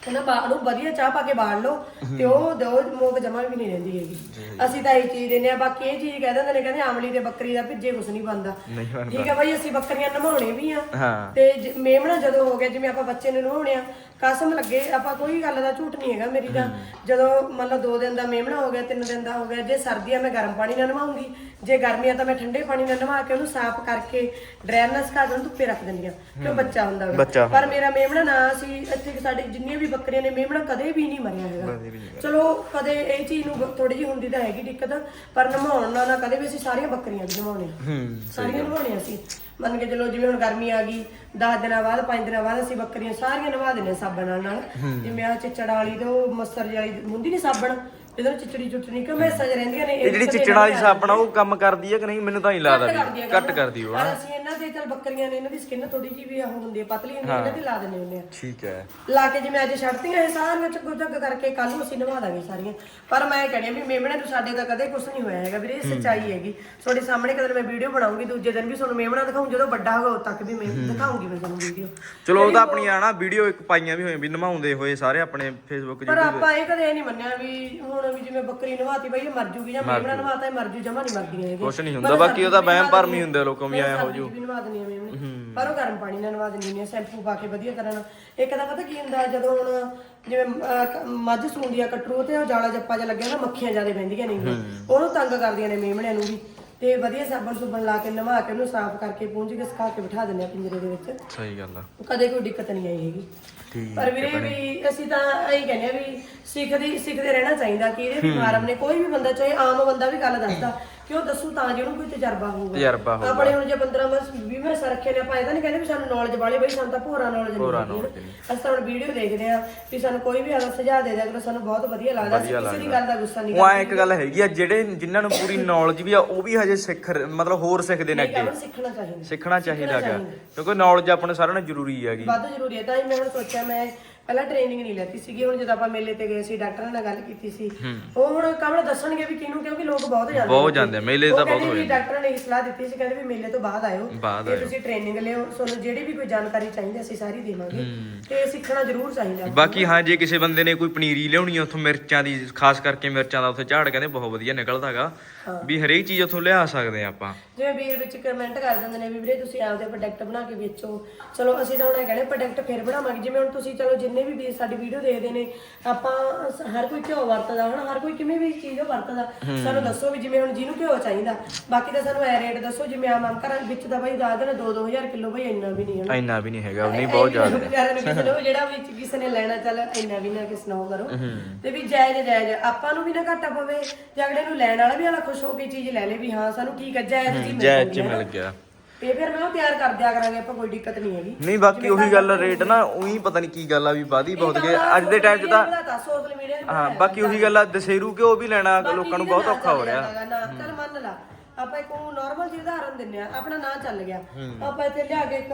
ਕਹਿੰਦਾ ਬਾੜ ਨੂੰ ਵਧੀਆ ਚਾਹ ਪਾ ਕੇ ਬਾੜ ਲਓ ਤੇ ਉਹ ਦੋ ਮੋਗ ਜਮਾ ਵੀ ਨਹੀਂ ਰਹਿੰਦੀ ਹੈਗੀ। ਅਸੀਂ ਤਾਂ ਇਹ ਚੀਜ਼ ਦਿੰਦੇ ਆ ਬਾਕੀ ਇਹ ਚੀਜ਼ ਕਹਿ ਦਿੰਦੇ ਨੇ ਕਹਿੰਦੇ ਆਮਲੀ ਤੇ ਬੱਕਰੀ ਦਾ ਭਿੱਜੇ ਕੁਛ ਨਹੀਂ ਬੰਦਾ ਨਹੀਂ ਬਣਦਾ। ਠੀਕ ਹੈ ਬਾਈ ਅਸੀਂ ਬੱਕਰੀਆਂ ਨਮਾਉਣੇ ਵੀ ਆ। ਹਾਂ। ਤੇ ਜ- ਮੇਮਣਾ ਜਦੋਂ ਹੋ ਗਿਆ ਜਿਵੇਂ ਆਪਾਂ ਬੱਚੇ ਨੂੰ ਨਵਾਉਣੇ ਆ ਕਸਮ ਲੱਗੇ ਆਪਾਂ ਕੋਈ ਗੱਲ ਦਾ ਝੂਠ ਨਹੀਂ ਹੈਗਾ ਮੇਰੀ ਤਾਂ। ਜਦੋਂ ਮੰਨ ਲਓ 2 ਦਿਨ ਦਾ ਮੇਮਣਾ ਹੋ ਗਿਆ 3 ਦਿਨ ਦਾ ਹੋ ਗਿਆ ਜੇ ਸਰਦੀ ਆ ਮੈਂ ਗਰਮ ਪਾਣੀ ਨਾਲ ਨਵਾਉਂਗੀ ਜੇ ਗਰਮੀ ਆ ਤਾਂ ਮੈਂ ਠੰਡੇ ਪਾਣੀ ਨਾਲ ਨਵਾ ਕੇ ਉਹਨੂੰ ਸਾਫ਼ ਕਰਕੇ ਡਰੈਨਸ ਕਾ ਕੇ ਉਹਨੂੰ ਧੁੱਪੇ ਰੱਖ ਦਿੰਦੀ ਆ ਕਿਉਂ ਬੱਚਾ ਹੁੰਦਾ ਪਰ ਮੇਰਾ ਮੇਮਣਾ ਨਾ ਸੀ ਇੱਥੇ ਕਿ ਸਾਡੇ ਜਿੰਨੀਆਂ ਵੀ ਬੱਕਰੀਆਂ ਨੇ ਮੇਮਣਾ ਕਦੇ ਵੀ ਨਹੀਂ ਮਰਿਆ ਹੈਗਾ। ਚਲੋ ਕਦੇ ਇਹ ਚੀਜ਼ ਨੂੰ ਥੋੜੀ ਜਿਹੀ ਹੁੰਦੀ ਤਾਂ ਹੈਗੀ ਦਿੱਕਤ ਪਰ ਨਮਾਉਣ ਨਾਲ ਨਾ ਕਦੇ ਵੀ ਅਸੀਂ ਸਾਰੀਆਂ ਬੱਕਰੀਆਂ ਵੀ ਨਮਾਉਣੇ ਹੂੰ। ਸਾਰੀਆਂ ਨਵਾਉਣੀਆਂ ਸੀ ਮੰਨ ਕੇ ਚਲੋ ਜਿਵੇਂ ਹੁਣ ਗਰਮੀ ਆ ਗਈ 10 ਦਿਨਾਂ ਬਾਅਦ 5 ਦਿਨਾਂ ਬਾਅਦ ਅਸੀਂ ਬੱਕਰੀਆਂ ਸਾਰੀਆਂ ਨਵਾ ਦਿੰਦੇ ਹਾਂ ਸਾਬਣ ਨਾਲ ਨਾਲ। ਜਿਵੇਂ ਆ ਚਿੱਚੜ ਵਾਲੀ ਤੇ ਉਹ ਮੱਸਰ ਜਿਹੀ ਵਾਲੀ ਹੁੰਦੀ ਨਹੀਂ ਸਾਬਣ? ਇਹਦੇ ਨਾਲ ਚਿਚੜੀ ਚੁੱਟਣੀ ਕਿ ਮੈਸਾਂ ਚ ਰਹਿੰਦੀਆਂ ਨੇ? ਇਹ ਜਿਹੜੀ ਚਿੱਚੜਾਂ ਵਾਲੀ ਸਾਬਣ ਆ ਉਹ ਕੰਮ ਕਰਦੀ ਹੈ ਕਿ ਨਹੀਂ? ਮੈਨੂੰ ਤਾਂ ਹੀ ਲੱਗਦਾ ਵੀ ਘੱਟ ਕਰਦੀ ਉਹ ਪਰ ਅਸੀਂ ਇਹਨਾਂ ਦੇ ਚਲ ਬੱਕਰੀਆਂ ਨੇ ਇਹਨਾਂ ਦੀ ਸਕਿਨ ਥੋੜੀ ਜਿਹੀ ਵੀ ਉਹ ਹੁੰਦੀ ਹੈ ਪਤਲੀ ਹੁੰਦੀ ਹੈ। ਇਹਨਾਂ ਦੀ ਲਾ ਦਿੰਦੇ ਹੁੰਦੇ ਆ। ਠੀਕ ਹੈ। ਲਾ ਕੇ ਜਿਵੇਂ ਅੱਜ ਛੱਡਤੀਆਂ ਇਹ ਸਾਰੀਆਂ ਚੱਗੋ ਚੱਗ ਕਰਕੇ ਕੱਲ ਨੂੰ ਅਸੀਂ ਨਵਾ ਦਾਂਗੇ ਸਾਰੀਆਂ। ਪਰ ਮੈਂ ਕਹਿੰਦੀ ਵੀ ਮੇਮਣੇ ਨੂੰ ਸਾਡੇ ਤਾਂ ਕਦੇ ਕੁਝ ਨਹੀਂ ਹੋਇਆ ਹੈਗਾ ਵੀਰੇ ਇਹ ਸੱਚਾਈ ਹੈਗੀ। ਤੁਹਾਡੇ ਸਾਹਮਣੇ ਕਦੇ ਮੈਂ ਵੀਡੀਓ ਬਣਾਉਂਗੀ ਦੂਜੇ ਦਿਨ ਵੀ ਤੁਹਾਨੂੰ ਮੇਮਣਾ ਦਿਖਾਉਂ ਜਦੋਂ ਵੱਡਾ ਹੋਗਾ ਉਦੋਂ ਤੱਕ ਵੀ ਮੈਂ ਦਿਖਾਉਂਗੀ ਮੈਂ ਤੁਹਾਨੂੰ ਵੀਡੀਓ। ਚਲੋ ਉਹ ਤਾਂ ਆਪਣੀਆਂ ਨਾ ਵੀਡੀਓ ਇੱਕ ਪਾਈਆਂ ਵੀ ਹੋਈਆਂ ਵੀ ਨਮਾਉਂਦੇ ਹੋਏ ਸਾਰੇ ਆਪਣੇ ਫੇਸਬੁੱਕ ਪਰ ਆਪਾਂ ਇਹ ਕਦੇ ਨਹੀਂ ਮੰਨਿਆ ਵੀ ਹੁਣ ਵੀ ਜਿਵੇਂ ਬੱਕਰੀ ਨਵਾਤੀ ਬਈ ਇਹ ਮਰ ਜੂਗੀ ਜਾਂ ਮੇਮਣਾ ਨਵਾਤਾ ਇਹ ਮਰ ਜੂ ਜਮਾ ਨਹੀਂ ਮਰਦੀਆਂ ਹੈਗੀਆਂ ਕੁਛ ਨਹੀਂ ਹੁੰਦਾ ਬਾਕੀ ਉਹਦਾ ਵਹਿਮ ਭਰਮ ਹੀ ਹੁੰਦੇ ਲੋਕਾਂ ਵੀ ਐ ਹੋ ਜੂ। ਨਵਾ ਦਿੰਦੀ ਆ ਮੇਮਣੇ ਪਰ ਉਹ ਗਰਮ ਪਾਣੀ ਨਾਲ ਨਵਾ ਦਿੰਦੀ ਆ ਸ਼ੈਂਪੂ ਪਾ ਕੇ ਵਧੀਆ ਤਰ੍ਹਾਂ ਨਾਲ। ਇੱਕ ਤਾਂ ਪਤਾ ਕੀ ਹੁੰਦਾ ਜਦੋਂ ਹੁਣ ਜਿਵੇਂ ਮੱਝ ਸੂੰਦੀ ਆ ਕਟਰੂ ਤੇ ਉਹ ਜਾਲਾ ਜੱਪਾ ਜਿਹਾ ਲੱਗਿਆ ਨਾ ਮੱਖੀਆਂ ਜ਼ਿਆਦਾ ਬਹਿੰਦੀਆਂ ਨੇ ਉਹਨੂੰ ਤੰਗ ਕਰਦੀਆਂ ਨੇ ਮੇਮਣਿਆਂ ਨੂੰ ਵੀ। ਤੇ ਵਧੀਆ ਸਾਬਣ ਸੁਬਣ ਲਾ ਕੇ ਨਵਾ ਕੇ ਉਹਨੂੰ ਸਾਫ਼ ਕਰਕੇ ਪੂੰਝ ਕੇ ਸੁਕਾ ਕੇ ਬਿਠਾ ਦਿੰਦੇ ਆ ਪਿੰਜਰੇ ਦੇ ਵਿੱਚ। ਸਹੀ ਗੱਲ ਆ। ਕਦੇ ਕੋਈ ਦਿੱਕਤ ਨਹੀਂ ਆਈ ਹੈਗੀ। ਠੀਕ ਪਰ ਵੀਰੇ ਵੀ ਅਸੀਂ ਤਾਂ ਇਹੀ ਕਹਿੰਦੇ ਆ ਵੀ ਸਿੱਖਦੀ ਸਿੱਖਦੇ ਰਹਿਣਾ ਚਾਹੀਦਾ ਕਿ ਇਹਦੇ ਵੀ ਫਾਰਮ ਨੇ ਕੋਈ ਵੀ ਬੰਦਾ ਚਾਹੇ ਆਮ ਬੰਦਾ ਵੀ ਗੱਲ ਦੱਸਦਾ ਕਿਉਂ ਦੱਸੂ ਤਾਂ ਜੇ ਉਹਨੂੰ ਕੋਈ ਤਜਰਬਾ ਹੋਊਗਾ। ਤਜਰਬਾ ਹੋਊਗਾ। ਆਪਣੇ ਹੁਣ ਜੇ 15 ਮਸ 20 ਮਸ ਰੱਖੇ ਨੇ ਆਪਾਂ ਇਹ ਤਾਂ ਨਹੀਂ ਕਹਿੰਦੇ ਵੀ ਸਾਨੂੰ ਨੌਲੇਜ ਵਾਲੇ ਬਈ ਸਾਨੂੰ ਤਾਂ ਭੋਰਾ ਨੌਲੇਜ ਨਹੀਂ ਹੈਗੀ। ਨਾ। ਅਸੀਂ ਤਾਂ ਹੁਣ ਵੀਡੀਓ ਦੇਖਦੇ ਆ ਵੀ ਸਾਨੂੰ ਕੋਈ ਵੀ ਅਗਰ ਸੁਝਾਅ ਦੇ ਦਿਆ ਕਰੋ ਸਾਨੂੰ ਬਹੁਤ ਵਧੀਆ ਲੱਗਦਾ। ਅਸੀਂ ਕਿਸੇ ਦੀ ਗੱਲ ਦਾ ਗੁੱਸਾ ਨਹੀਂ ਉਹ ਐ ਇੱਕ ਗੱਲ ਹੈਗੀ ਆ ਜਿਹੜੇ ਜਿਨ੍ਹਾਂ ਨੂੰ ਪੂਰੀ ਨੌਲੇਜ ਵੀ ਆ ਉਹ ਵੀ ਹਜੇ ਸਿੱਖ ਰ- ਮਤਲਬ ਹੋਰ ਸਿੱਖਦੇ ਨੇ ਅੱਗੇ। ਕਰਦੇ ਸਿੱਖਣਾ ਚਾਹੀਦਾ। ਸਿੱਖਣਾ ਚਾਹੀਦਾ ਹੈਗਾ। ਕਿਉਂਕਿ ਨੌਲੇਜ ਆਪਣੇ ਸਾਰਿਆਂ ਨੂੰ ਜ਼ਰੂਰੀ ਹੈਗੀ। ਵੱਧ ਜ਼ਰੂਰੀ ਹੈ ਤਾਂ ਹੀ ਮੈਂ ਹੁਣ ਸੋਚਿਆ ਮੈਂ ਪਹਿਲਾਂ ਟ੍ਰੇਨਿੰਗ ਨਹੀਂ ਲੈਤੀ ਸੀਗੀ ਹੁਣ ਜਦੋਂ ਆਪਾਂ ਮੇਲੇ ਤੇ ਗਏ ਸੀ ਡਾਕਟਰਾਂ ਨਾਲ ਗੱਲ ਕੀਤੀ ਸੀ ਉਹ ਹੁਣ ਕਮਲ ਦੱਸਣਗੇ ਵੀ ਕਿਹਨੂੰ ਕਿਉਂਕਿ ਲੋਕ ਬਹੁਤ ਜਾਂਦੇ ਬਹੁਤ ਜਾਂਦੇ ਮੇਲੇ ਤਾਂ ਬਹੁਤ ਹੋ ਜਾਂਦੇ ਡਾਕਟਰਾਂ ਨੇ ਸਲਾਹ ਦਿੱਤੀ ਸੀ ਕਹਿੰਦੇ ਵੀ ਮੇਲੇ ਤੋਂ ਬਾਅਦ ਆਇਓ ਤੇ ਤੁਸੀਂ ਟ੍ਰੇਨਿੰਗ ਲਿਓ ਤੁਹਾਨੂੰ ਜਿਹੜੀ ਵੀ ਕੋਈ ਜਾਣਕਾਰੀ ਚਾਹੀਦੀ ਅਸੀਂ ਸਾਰੀ ਦੇਵਾਂਗੇ ਤੇ ਸਿੱਖਣਾ ਜ਼ਰੂਰ ਚਾਹੀਦਾ। ਬਾਕੀ ਹਾਂ ਜੇ ਕਿਸੇ ਬੰਦੇ ਨੇ ਕੋਈ ਪਨੀਰੀ ਲਿਆਉਣੀ ਆ ਉੱਥੋਂ ਮਿਰਚਾਂ ਦੀ ਖਾਸ ਕਰਕੇ ਮਿਰਚਾਂ ਦਾ ਉੱਥੇ ਝਾੜ ਕਹਿੰਦੇ ਬਹੁਤ ਵਧੀਆ ਨਿਕਲਦਾ ਹੈਗਾ ਵੀ ਹਰੇਕ ਚੀਜ਼ ਉੱਥੋਂ ਲਿਆ ਸਕਦੇ ਆ ਆਪਾਂ। ਜਿਵੇਂ ਵੀਰ ਵਿੱਚ ਕਮੈਂਟ ਕਰ ਦਿੰਦੇ ਨੇ ਵੀ ਵੀਰੇ ਤੁਸੀਂ ਆਪਦੇ ਪ੍ਰੋਡਕਟ ਬਣਾ ਕੇ ਵੇਚੋ। ਚਲੋ ਅਸੀਂ ਤਾਂ ਹੁਣ ਇਹ ਕਹਿੰਦੇ ਪ੍ਰੋਡਕਟ ਫਿਰ ਬਣਾਵਾਂਗੇ ਜਿਵੇਂ ਹੁਣ ਤੁਸੀਂ ਚਲੋ ਜਿੰਨੇ ਵੀ ਵੀਰ ਸਾਡੀ ਵੀਡੀਓ ਦੇਖਦੇ ਨੇ ਆਪਾਂ ਸ- ਹਰ ਕੋਈ ਘਿਓ ਵਰਤਦਾ ਹਨਾ ਹਰ ਕੋਈ ਕਿਵੇਂ ਵੀ ਚੀਜ਼ ਉਹ ਵਰਤਦਾ। ਸਾਨੂੰ ਦੱਸੋ ਵੀ ਜਿਵੇਂ ਹੁਣ ਜਿਹਨੂੰ ਘਿਓ ਚਾਹੀਦਾ ਬਾਕੀ ਤਾਂ ਸਾਨੂੰ ਐ ਰੇਟ ਦੱਸੋ ਜਿਵੇਂ ਆਮ ਆਮ ਘਰਾਂ ਵਿੱਚ ਦਾ ਬਈ ਦੱਸ ਦੇਣਾ 2-2000 ਕਿਲੋ ਬਈ ਇੰਨਾ ਵੀ ਨਹੀਂ ਹੈ ਇੰਨਾ ਵੀ ਨਹੀਂ ਹੈਗਾ ਨਹੀਂ ਬਹੁਤ ਜ਼ਿਆਦਾ ਵਿਚਾਰਿਆਂ ਨੂੰ ਕਿਸੇ ਨੂੰ ਜਿਹੜਾ ਵਿੱਚ ਕਿਸੇ ਨੇ ਲੈਣਾ ਚੱਲ ਇੰਨਾ ਵੀ ਨਾ ਕਿਸ ਉਹ ਕਰੋ। ਤੇ ਵੀ ਜਾਇਜ਼ ਜਾਇਜ਼ ਆਪਾਂ ਨੂੰ ਵੀ ਨਾ ਘਾਟਾ ਪਵੇ ਤੇ ਅਗਲੇ ਨੂੰ ਲੈਣ ਵਾਲਾ ਵੀ ਵਾਲਾ ਖੁਸ਼ ਹੋ ਕੇ ਚੀਜ਼ ਲੈ ਲੇ ਵੀ ਹਾਂ ਸਾਨੂੰ ਠੀਕ ਹੈ ਜਾਇਜ਼ ਜੀ ਮਿਲ ਚ ਮਿਲ ਗਿਆ। ਤੇ ਫਿਰ ਮੈਂ ਉਹ ਤਿਆਰ ਕਰ ਦਿਆ ਕਰਾਂਗੇ ਆਪਾਂ ਕੋਈ ਦਿੱਕਤ ਨਹੀਂ ਹੈਗੀ। ਨਹੀਂ ਬਾਕੀ ਉਹੀ ਗੱਲ ਰੇਟ ਨਾ ਉਹੀ ਪਤਾ ਨਹੀਂ ਕੀ ਗੱਲ ਆ ਵੀ ਵਾਦੀ ਬਹੁਤ ਗਏ। ਅੱਜ ਦੇ ਟਾਈਮ 'ਚ ਤਾਂ ਸੋਸ਼ਲ ਮੀਡੀਆ ਤੇ ਹਾਂ ਬਾਕੀ ਉਹੀ ਗੱਲ ਆ ਦਸੇਰੂ ਘਿਓ ਵੀ ਲੈਣਾ ਲੋਕਾਂ ਨੂੰ ਬਹੁਤ ਔਖਾ ਹੋ ਰਿਹਾ। ਨਾ ਚੱਲ ਮੰਨ ਲਾ ਆਪਾਂ ਇੱਕ ਨਾਰਮਲ ਜਿਹੀ ਉਦਾਹਰਨ ਦਿੰਨੇ ਆ ਆਪਣਾ ਨਾਂ ਚੱਲ ਗਿਆ। ਆਪਾਂ ਇੱਥੇ ਲਿਆ ਕੇ ਇੱਕ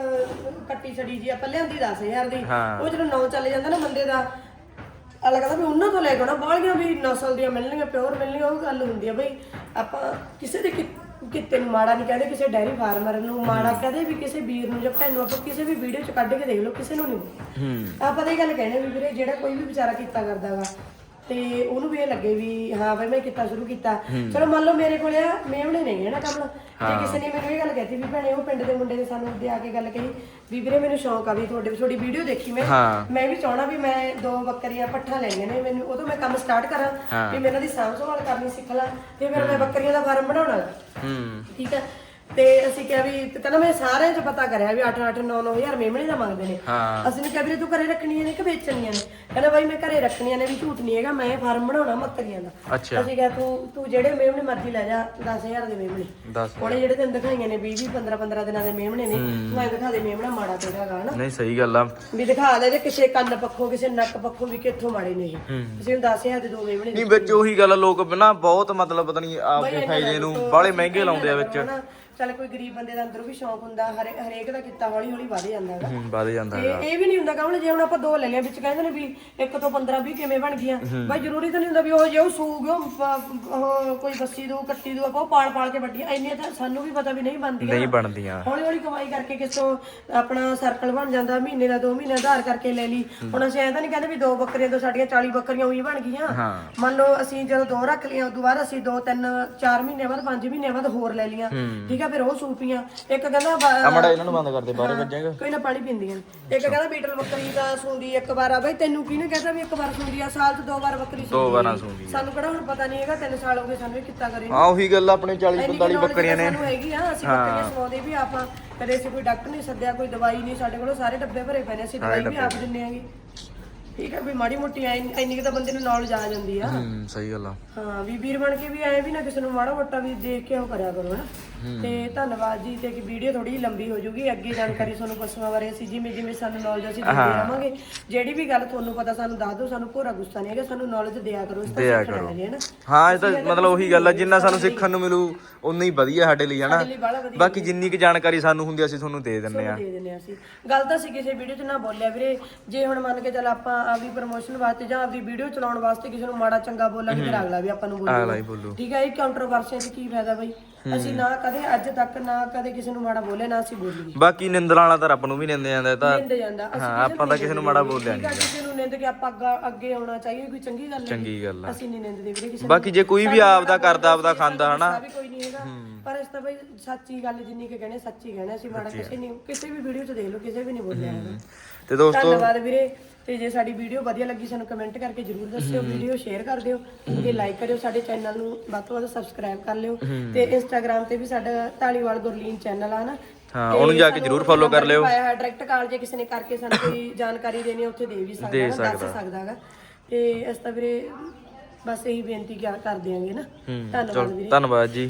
ਕੱਟੀ ਛੜੀ ਜੀ ਆਪਾਂ ਲਿਆਂਦੀ 10000 ਦੀ। ਉਹ ਜਦੋਂ ਨਾਂ ਚੱਲ ਜਾਂਦਾ ਨਾ ਬੰਦੇ ਦਾ ਅਲੱਗ ਕਹਿੰਦਾ ਵੀ ਉਹਨਾਂ ਤੋਂ ਲੈ ਕੇ ਨਾ ਬਾਹਲੀਆਂ ਵੀ ਨਸਲ ਦੀਆਂ ਮਿਲਣਗੀਆਂ ਪਿਓਰ ਮਿਲਣਗੀਆਂ ਉਹ ਗੱਲ ਹੁੰਦੀ ਆ ਬਈ ਆਪਾਂ ਕਿਸੇ ਦੇ ਕਿ- ਕਿਤੇ ਨੂੰ ਮਾੜਾ ਨਹੀਂ ਕਹਿੰਦੇ ਕਿਸੇ ਡੈਰੀ ਫਾਰਮਰ ਨੂੰ ਮਾੜਾ ਕਦੇ ਵੀ ਕਿਸੇ ਵੀਰ ਨੂੰ ਜਾਂ ਭੈਣ ਨੂੰ ਆਪਾਂ ਕਿਸੇ ਵੀ ਵੀਡੀਓ 'ਚ ਕੱਢ ਕੇ ਦੇਖ ਲਓ ਕਿਸੇ ਨੂੰ ਨਹੀਂ ਹੂੰ। ਆਪਾਂ ਤਾਂ ਇਹ ਗੱਲ ਕਹਿੰਦੇ ਵੀ ਵੀਰੇ ਜਿਹੜਾ ਕੋਈ ਵੀ ਵਿਚਾਰਾ ਕੀਤਾ ਕਰਦਾਗਾ ਤੇ ਉਹਨੂੰ ਵੀ ਇਹ ਲੱਗੇ ਵੀ ਹਾਂ ਬਈ ਮੈਂ ਕੀਤਾ ਸ਼ੁਰੂ ਕੀਤਾ। ਚਲੋ ਮੰਨ ਲਓ ਮੇਰੇ ਕੋਲੇ ਆ ਮੇਵਣੇ ਨਹੀਂ ਹੈ ਨਾ ਕੰਮ। ਜੇ ਕਿਸੇ ਨੇ ਮੈਨੂੰ ਇਹ ਗੱਲ ਕਹਿਤੀ ਵੀ ਭੈਣੇ ਉਹ ਪਿੰਡ ਦੇ ਮੁੰਡੇ ਨੇ ਸਾਨੂੰ ਉੱਤੇ ਆ ਕੇ ਗੱਲ ਕਹੀ ਵੀ ਵੀਰੇ ਮੈਨੂੰ ਸ਼ੌਂਕ ਆ ਵੀ ਤੁਹਾਡੇ ਤੁਹਾਡੀ ਵੀਡੀਓ ਦੇਖੀ ਮੈਂ। ਮੈਂ ਵੀ ਚਾਹਣਾ ਵੀ ਮੈਂ ਦੋ ਬੱਕਰੀਆਂ ਪੱਠਾ ਲੈਣੀਆਂ ਨੇ ਮੈਨੂੰ ਉਦੋਂ ਮੈਂ ਕੰਮ ਸਟਾਰਟ ਕਰਾਂ ਵੀ ਮੈਂ ਇਹਨਾਂ ਦੀ ਸਾਂਭ ਸੰਭਾਲ ਕਰਨੀ ਸਿੱਖ ਲਾਂ ਤੇ ਫਿਰ ਮੈਂ ਬੱਕਰੀਆਂ ਦਾ ਫਾਰਮ ਬਣਾਉਣਾ। ਹੂੰ। ਠੀਕ ਹੈ ਤੇ ਅਸੀਂ ਕਿਹਾ ਵੀ ਤੇ ਕਹਿੰਦਾ ਮੈਂ ਸਾਰਿਆਂ 'ਚ ਪਤਾ ਕਰਿਆ ਵੀ 8 8 9 9000 ਮੇਮਣੇ ਦਾ ਮੰਗਦੇ ਨੇ। ਹਾਂ। ਅਸੀਂ ਨੇ ਕਿਹਾ ਵੀਰੇ ਤੂੰ ਘਰੇ ਰੱਖਣੀਆਂ ਨੇ ਕਿ ਵੇਚਣੀਆਂ ਨੇ? ਕਹਿੰਦਾ ਬਾਈ ਮੈਂ ਘਰੇ ਰੱਖਣੀਆਂ ਨੇ ਵੀ ਝੂਠ ਨਹੀਂ ਹੈਗਾ ਮੈਂ ਫਾਰਮ ਬਣਾਉਣਾ ਮੱਕਰੀਆਂ ਦਾ। ਅੱਛਾ। ਅਸੀਂ ਕਿਹਾ ਤੂੰ ਤੂੰ ਜਿਹੜੇ ਮੇਮਣੇ ਮਰਜ਼ੀ ਲੈ ਜਾ 10000 ਦੇ ਮੇਮਣੇ। ਦੱਸ ਉਹਨੇ ਜਿਹੜੇ ਤੈਨੂੰ ਦਿਖਾਈਆਂ ਨੇ 20 20 15 15 ਦਿਨਾਂ ਦੇ ਮੇਮਣੇ ਨੇ ਤੂੰ ਐਂ ਦਿਖਾ ਦੇ ਮੇਮਣਾ ਮਾੜਾ ਤੇਰਾ ਹੈਗਾ ਹਨਾ? ਨਹੀਂ ਸਹੀ ਗੱਲ ਆ। ਵੀ ਦਿਖਾ ਦੇ ਜੇ ਕਿਸੇ ਕੰਨ ਪੱਖੋਂ ਕਿਸੇ ਨੱਕ ਪੱਖੋਂ ਵੀ ਕਿੱਥੋਂ ਮਾੜੇ ਨੇ ਇਹ। ਅਸੀਂ ਨੂੰ 10000 ਦੇ ਦੋ ਮੇਮਣੇ ਨਹੀਂ ਵਿੱਚ ਉਹੀ ਗੱਲ ਆ, ਲੋਕ ਨਾ ਬਹੁਤ ਮਤਲਬ ਪਤਾ ਨਹੀਂ ਆਪਦੇ ਫਾਇਦੇ ਨੂੰ ਬਾਲੇ ਮਹਿੰਗੇ ਲਾਉਂਦੇ ਆ ਵਿੱਚ। ਹਨਾ, ਚੱਲ ਕੋਈ ਗਰੀਬ ਬੰਦੇ ਦਾ ਅੰਦਰੋਂ ਵੀ ਸ਼ੌਂਕ ਹੁੰਦਾ ਹਰੇ ਹਰੇਕ ਦਾ ਕੀਤਾ ਹੌਲੀ ਹੌਲੀ ਵਧ ਜਾਂਦਾ ਹੈਗਾ। ਹੂੰ, ਵੱਧ ਜਾਂਦਾ ਤੇ ਇਹ ਵੀ ਨਹੀਂ ਹੁੰਦਾ ਕਮਲ ਜੇ ਹੁਣ ਆਪਾਂ ਦੋ ਲੈ ਲਿਆ ਵਿੱਚ ਕਹਿੰਦੇ ਨੇ ਵੀ ਇੱਕ ਤੋਂ 15 20 ਕਿਵੇਂ ਬਣ ਗਈਆਂ। ਬਾਈ ਜ਼ਰੂਰੀ ਤਾਂ ਨਹੀਂ ਹੁੰਦਾ ਵੀ ਉਹ ਜੇ ਉਹ ਸੂਗ ਉਹ ਪ- ਉਹ ਕੋਈ ਬੱਸੀ ਦੂ ਕੱਟੀ ਦੂ ਆਪਾਂ ਉਹ ਪਾਲ ਪਾਲ ਕੇ ਵੱਡੀਆਂ ਇੰਨੀਆਂ ਤਾਂ ਸਾਨੂੰ ਵੀ ਪਤਾ ਵੀ ਨਹੀਂ ਬਣਦੀਆਂ। ਨਹੀਂ ਬਣਦੀਆਂ। ਹੌਲੀ ਹੌਲੀ ਕਮਾਈ ਕਰਕੇ ਕਿਸ ਆਪਣਾ ਸਰਕਲ ਬਣ ਜਾਂਦਾ ਮਹੀਨੇ ਦਾ 2 ਮਹੀਨੇ ਆਧਾਰ ਕਰਕੇ ਲੈ ਲਈ। ਹੁਣ ਅਸੀਂ ਐਂ ਤਾਂ ਨਹੀਂ ਕਹਿੰਦੇ ਵੀ ਦੋ ਬੱਕਰੀਆਂ ਤੋਂ ਸਾਡੀਆਂ 40 ਬੱਕਰੀਆਂ ਉਹੀ ਬਣ ਗਈਆਂ। ਹਾਂ। ਮੰਨ ਲਓ ਅਸੀਂ ਜਦੋਂ ਦੋ ਰੱਖ ਲਈਆਂ ਉਦੋਂ ਬਾਅਦ ਅਸੀਂ ਦੋ ਤਿੰਨ ਚਾਰ ਮਹੀਨੇ ਬਾਅਦ ਪੰਜ ਮਹੀਨੇ ਬਾਅਦ ਹੋਰ ਲੈ ਲਈਆਂ। ਠੀਕ ਆ ਫਿਰ ਉਹ ਸੂਪੀਆਂ ਇੱਕ ਕਹਿੰਦਾ ਬ- ਅਮੜਾ ਇਹਨਾਂ ਨੂੰ ਬੰਦ ਕਰਦੇ ਬਾਹਰ ਵੱਜੇਗਾ ਕੋਈ ਨਾ ਪਾਣੀ ਪੀਂਦੀਆਂ ਨੇ। ਇੱਕ ਕਹਿੰਦਾ ਬੀਟਲ ਬੱਕਰੀ ਦਾ ਸੂੰਦੀ ਇੱਕ ਵਾਰ ਆ। ਬਈ ਤੈਨੂੰ ਕਿਹਨੇ ਕਹਿੰਦਾ ਵੀ ਇੱਕ ਵਾਰ ਸੂੰਦੀ ਆ? ਸਾਲ 'ਚ ਦੋ ਵਾਰ ਬੱਕਰੀ ਦੋ ਵਾਰਾਂ ਸੂੰਦੀ ਸਾਨੂੰ ਕਿਹੜਾ ਹੁਣ ਪਤਾ ਨਹੀਂ ਹੈਗਾ ਤਿੰਨ ਸਾਲ ਹੋ ਗਏ ਸਾਨੂੰ ਇਹ ਕਿੱਤਾ ਕਰੇ ਹਾਂ ਉਹੀ ਗੱਲ ਆ, ਆਪਣੇ 40 ਇੰਨੀ 45 knowledge ਬੱਕਰੀਆਂ ਨੇ। ਸਾਨੂੰ ਹੈਗੀ ਆ ਅਸੀਂ ਬੱਕਰੀਆਂ ਸਵਾਉਂਦੇ ਵੀ ਆਪਾਂ। ਕਦੇ ਅਸੀਂ ਕੋਈ ਡਾਕਟਰ ਨਹੀਂ ਸੱਦਿਆ ਕੋਈ ਦਵਾਈ ਨਹੀਂ ਸਾਡੇ ਕੋਲ ਸਾਰੇ ਡੱਬੇ ਭਰੇ ਪਏ ਨੇ ਅਸੀਂ ਦਵਾਈ ਵੀ ਆਪ ਦਿੰਨੇ ਆਂਗੇ ਠੀਕ ਹੈ ਵੀ ਮਾੜੀ ਮੋਟੀ ਐ- ਇੰਨੀ ਕੁ ਤਾਂ ਬੰਦੇ ਨੂੰ ਨੌਲੇਜ ਆ ਜਾਂਦੀ ਆ। ਹੂੰ ਸਹੀ ਗੱਲ ਆ। ਹਾਂ ਵੀ ਵੀਰ ਬਣ ਕੇ ਵੀ ਐ ਵੀ ਨਾ ਕਿਸੇ ਨੂੰ ਮਾੜਾ ਮੋਟਾ ਵੀ ਦੇਖ ਕੇ ਉਹ ਕਰਿਆ ਕਰੋ ਨਾ ਤੇ ਧੰਨਵਾਦ ਜੀ ਤੇ ਕਿ ਵੀਡੀਓ ਥੋੜੀ ਲੰਬੀ ਹੋ ਜੂਗੀ ਅੱਗੇ ਜਾਣਕਾਰੀ ਤੁਹਾਨੂੰ ਪਸ਼ੂਆਂ ਬਾਰੇ ਅਸੀਂ ਜਿਵੇਂ ਜਿਵੇਂ ਸਾਨੂੰ ਨੌਲੇਜ ਅਸੀਂ ਦਿੰਦੇ ਰਵਾਂਗੇ ਜਿਹੜੀ ਵੀ ਗੱਲ ਤੁਹਾਨੂੰ ਪਤਾ ਸਾਨੂੰ ਦੱਸ ਦਿਓ ਸਾਨੂੰ ਪੂਰਾ ਗੁੱਸਾ ਨਹੀਂ ਹੈਗਾ ਸਾਨੂੰ ਨੌਲੇਜ ਦਿਆ ਕਰੋ ਇਸ ਤੋਂ ਦਿਆ ਸਿੱਖਣਾ ਹੈ ਨਾ? ਹਾਂ ਇਹ ਤਾਂ ਮਤਲਬ ਉਹੀ ਗੱਲ ਆ ਜਿੰਨਾ ਸਾਨੂੰ ਸਿੱਖਣ ਨੂੰ ਮਿਲੂ ਉਨਾ ਹੀ ਵਧੀਆ ਸਾਡੇ ਲਈ ਹਨਾ ਸਾਡੇ ਲਈ ਬਾਹਲਾ ਵਧੀਆ ਬਾਕੀ ਜਿੰਨੀ ਕੁ ਜਾਣਕਾਰੀ ਸਾਨੂੰ ਹੁੰਦੀ ਆ, ਅਸੀਂ ਤੁਹਾਨੂੰ ਦੇ ਦਿੰਨੇ ਆ। ਦੇ ਦਿੰਦੇ ਹਾਂ ਅਸੀਂ। ਗੱਲ ਤਾਂ ਅਸੀਂ ਕਿਸੇ ਵੀਡੀਓ 'ਚ ਨਾ ਬੋਲਿਆ ਵੀਰੇ। ਜੇ ਹੁਣ ਮੰਨ ਕੇ ਚੱਲ ਆਪਾਂ ਆਪਦੀ ਪ੍ਰਮੋਸ਼ਨ ਵਾਸਤੇ ਜਾਂ ਆਪਦੀ ਵੀਡੀਓ ਚਲਾਉਣ ਵਾਸਤੇ ਕਿਸੇ ਨੂੰ ਮਾੜਾ ਚੰਗਾ ਬੋਲਾਂਗੇ ਫਿਰ ਅਗਲਾ ਵੀ ਆਪਾਂ ਨੂੰ ਅਗਲਾ ਬੋਲੂਗਾ ਹੀ ਬੋਲੂ। ਠੀਕ ਹੈ ਇਹ ਕਾਉਂਟਰਵਰਸੀਆਂ 'ਚ ਕੀ ਫਾਇਦਾ ਬਈ? ਅਸੀਂ ਨਾ ਕਦੇ ਅੱਜ ਤੱਕ ਨਾ ਕਦੇ ਕਿਸੇ ਨੂੰ ਮਾੜਾ ਬੋਲੇ ਨਾ ਅਸੀਂ ਬੋਲੀਏ। ਬਾਕੀ ਨਿੰਦਣ ਵਾਲਾ ਤਾਂ ਰੱਬ ਨੂੰ ਵੀ ਨਿੰਦ ਜਾਂਦਾ ਇਹ ਤਾਂ ਨਿੰਦ ਜਾਂਦਾ। ਅਸੀਂ ਹਾਂ ਆਪਾਂ ਤਾਂ ਕਿਸੇ ਨੂੰ ਮਾੜਾ ਬੋਲਿਆ ਆ, ਕਿਸੇ ਨੂੰ ਨਿੰਦ ਕੇ ਆਪਾਂ ਅੱਗਾ- ਅੱਗੇ ਆਉਣਾ ਚਾਹੀਏ ਕੋਈ ਚੰਗੀ ਗੱਲ ਹੈ ਚੰਗੀ ਗੱਲ ਆ। ਅਸੀਂ ਨਹੀਂ ਨਿੰਦਦੇ ਵੀਰੇ ਕਿਸੇ ਬਾਕੀ ਜੇ ਕੋਈ ਵੀ ਆਪਦਾ ਕਰਦਾ ਆਪਦਾ ਖਾਂਦਾ ਹਨਾ? ਵੀ ਕੋਈ ਨਹੀਂ ਹੈਗਾ। ਪਰ ਇਸ ਤਾਂ ਬਈ ਸੱਚੀ ਗੱਲ ਜਿੰਨੀ ਕਿ ਕਹਿੰਦੇ ਸੱਚੀ ਕਹਿਣਾ ਅਸੀਂ ਮਾੜਾ ਕਿਸੇ ਨਹੀਂ ਕਿਸੇ ਵੀ ਵੀਡੀਓ 'ਚ ਦੇਖ ਲਓ ਕਿਸੇ ਵੀ ਨਹੀਂ ਬੋਲਿਆ ਹੈਗਾ। ਤੇ ਦੋਸਤੋ ਧੰਨਵਾਦ ਵੀਰੇ। ਤੇ ਜੇ ਸਾਡੀ ਵੀਡੀਓ ਵਧੀਆ ਲੱਗੀ ਸਾਨੂੰ ਕਮੈਂਟ ਕਰਕੇ ਜਰੂਰ ਦੱਸਿਓ ਵੀਡੀਓ ਸ਼ੇਅਰ ਕਰ ਦਿਓ ਤੇ ਲਾਈਕ ਕਰਿਓ ਸਾਡੇ ਚੈਨਲ ਨੂੰ ਵੱਧ ਤੋਂ ਵੱਧ ਸਬਸਕ੍ਰਾਈਬ ਕਰ ਲਿਓ ਤੇ ਇੰਸਟਾਗ੍ਰam ਤੇ ਵੀ ਸਾਡਾ ਢਾਲੀਵਾਲ ਗੁਰਲੀਨ ਚੈਨਲ ਆ ਨਾ ਹਾਂ ਉਹਨੂੰ ਜਾ ਕੇ ਜਰੂਰ ਫੋਲੋ ਕਰ ਲਿਓ। ਪਾਇਆ ਹੈ ਡਾਇਰੈਕਟ ਕਾਲ ਜੇ ਕਿਸੇ ਨੇ ਕਰਕੇ ਸਾਨੂੰ ਕੋਈ ਜਾਣਕਾਰੀ ਦੇਣੀ ਉੱਥੇ ਦੇ ਵੀ ਸਕਦਾ ਹੈ ਦੱਸ ਸਕਦਾ। ਹੈਗਾ ਤੇ ਇਸ ਤਾਂ ਵੀਰੇ ਬਸ ਇਹੀ ਬੇਨਤੀ ਕਿਆ ਕਰ ਦਿਆਂਗੇ ਨਾ। ਧੰਨਵਾਦ ਵੀਰੇ। ਧੰਨਵਾਦ ਜੀ।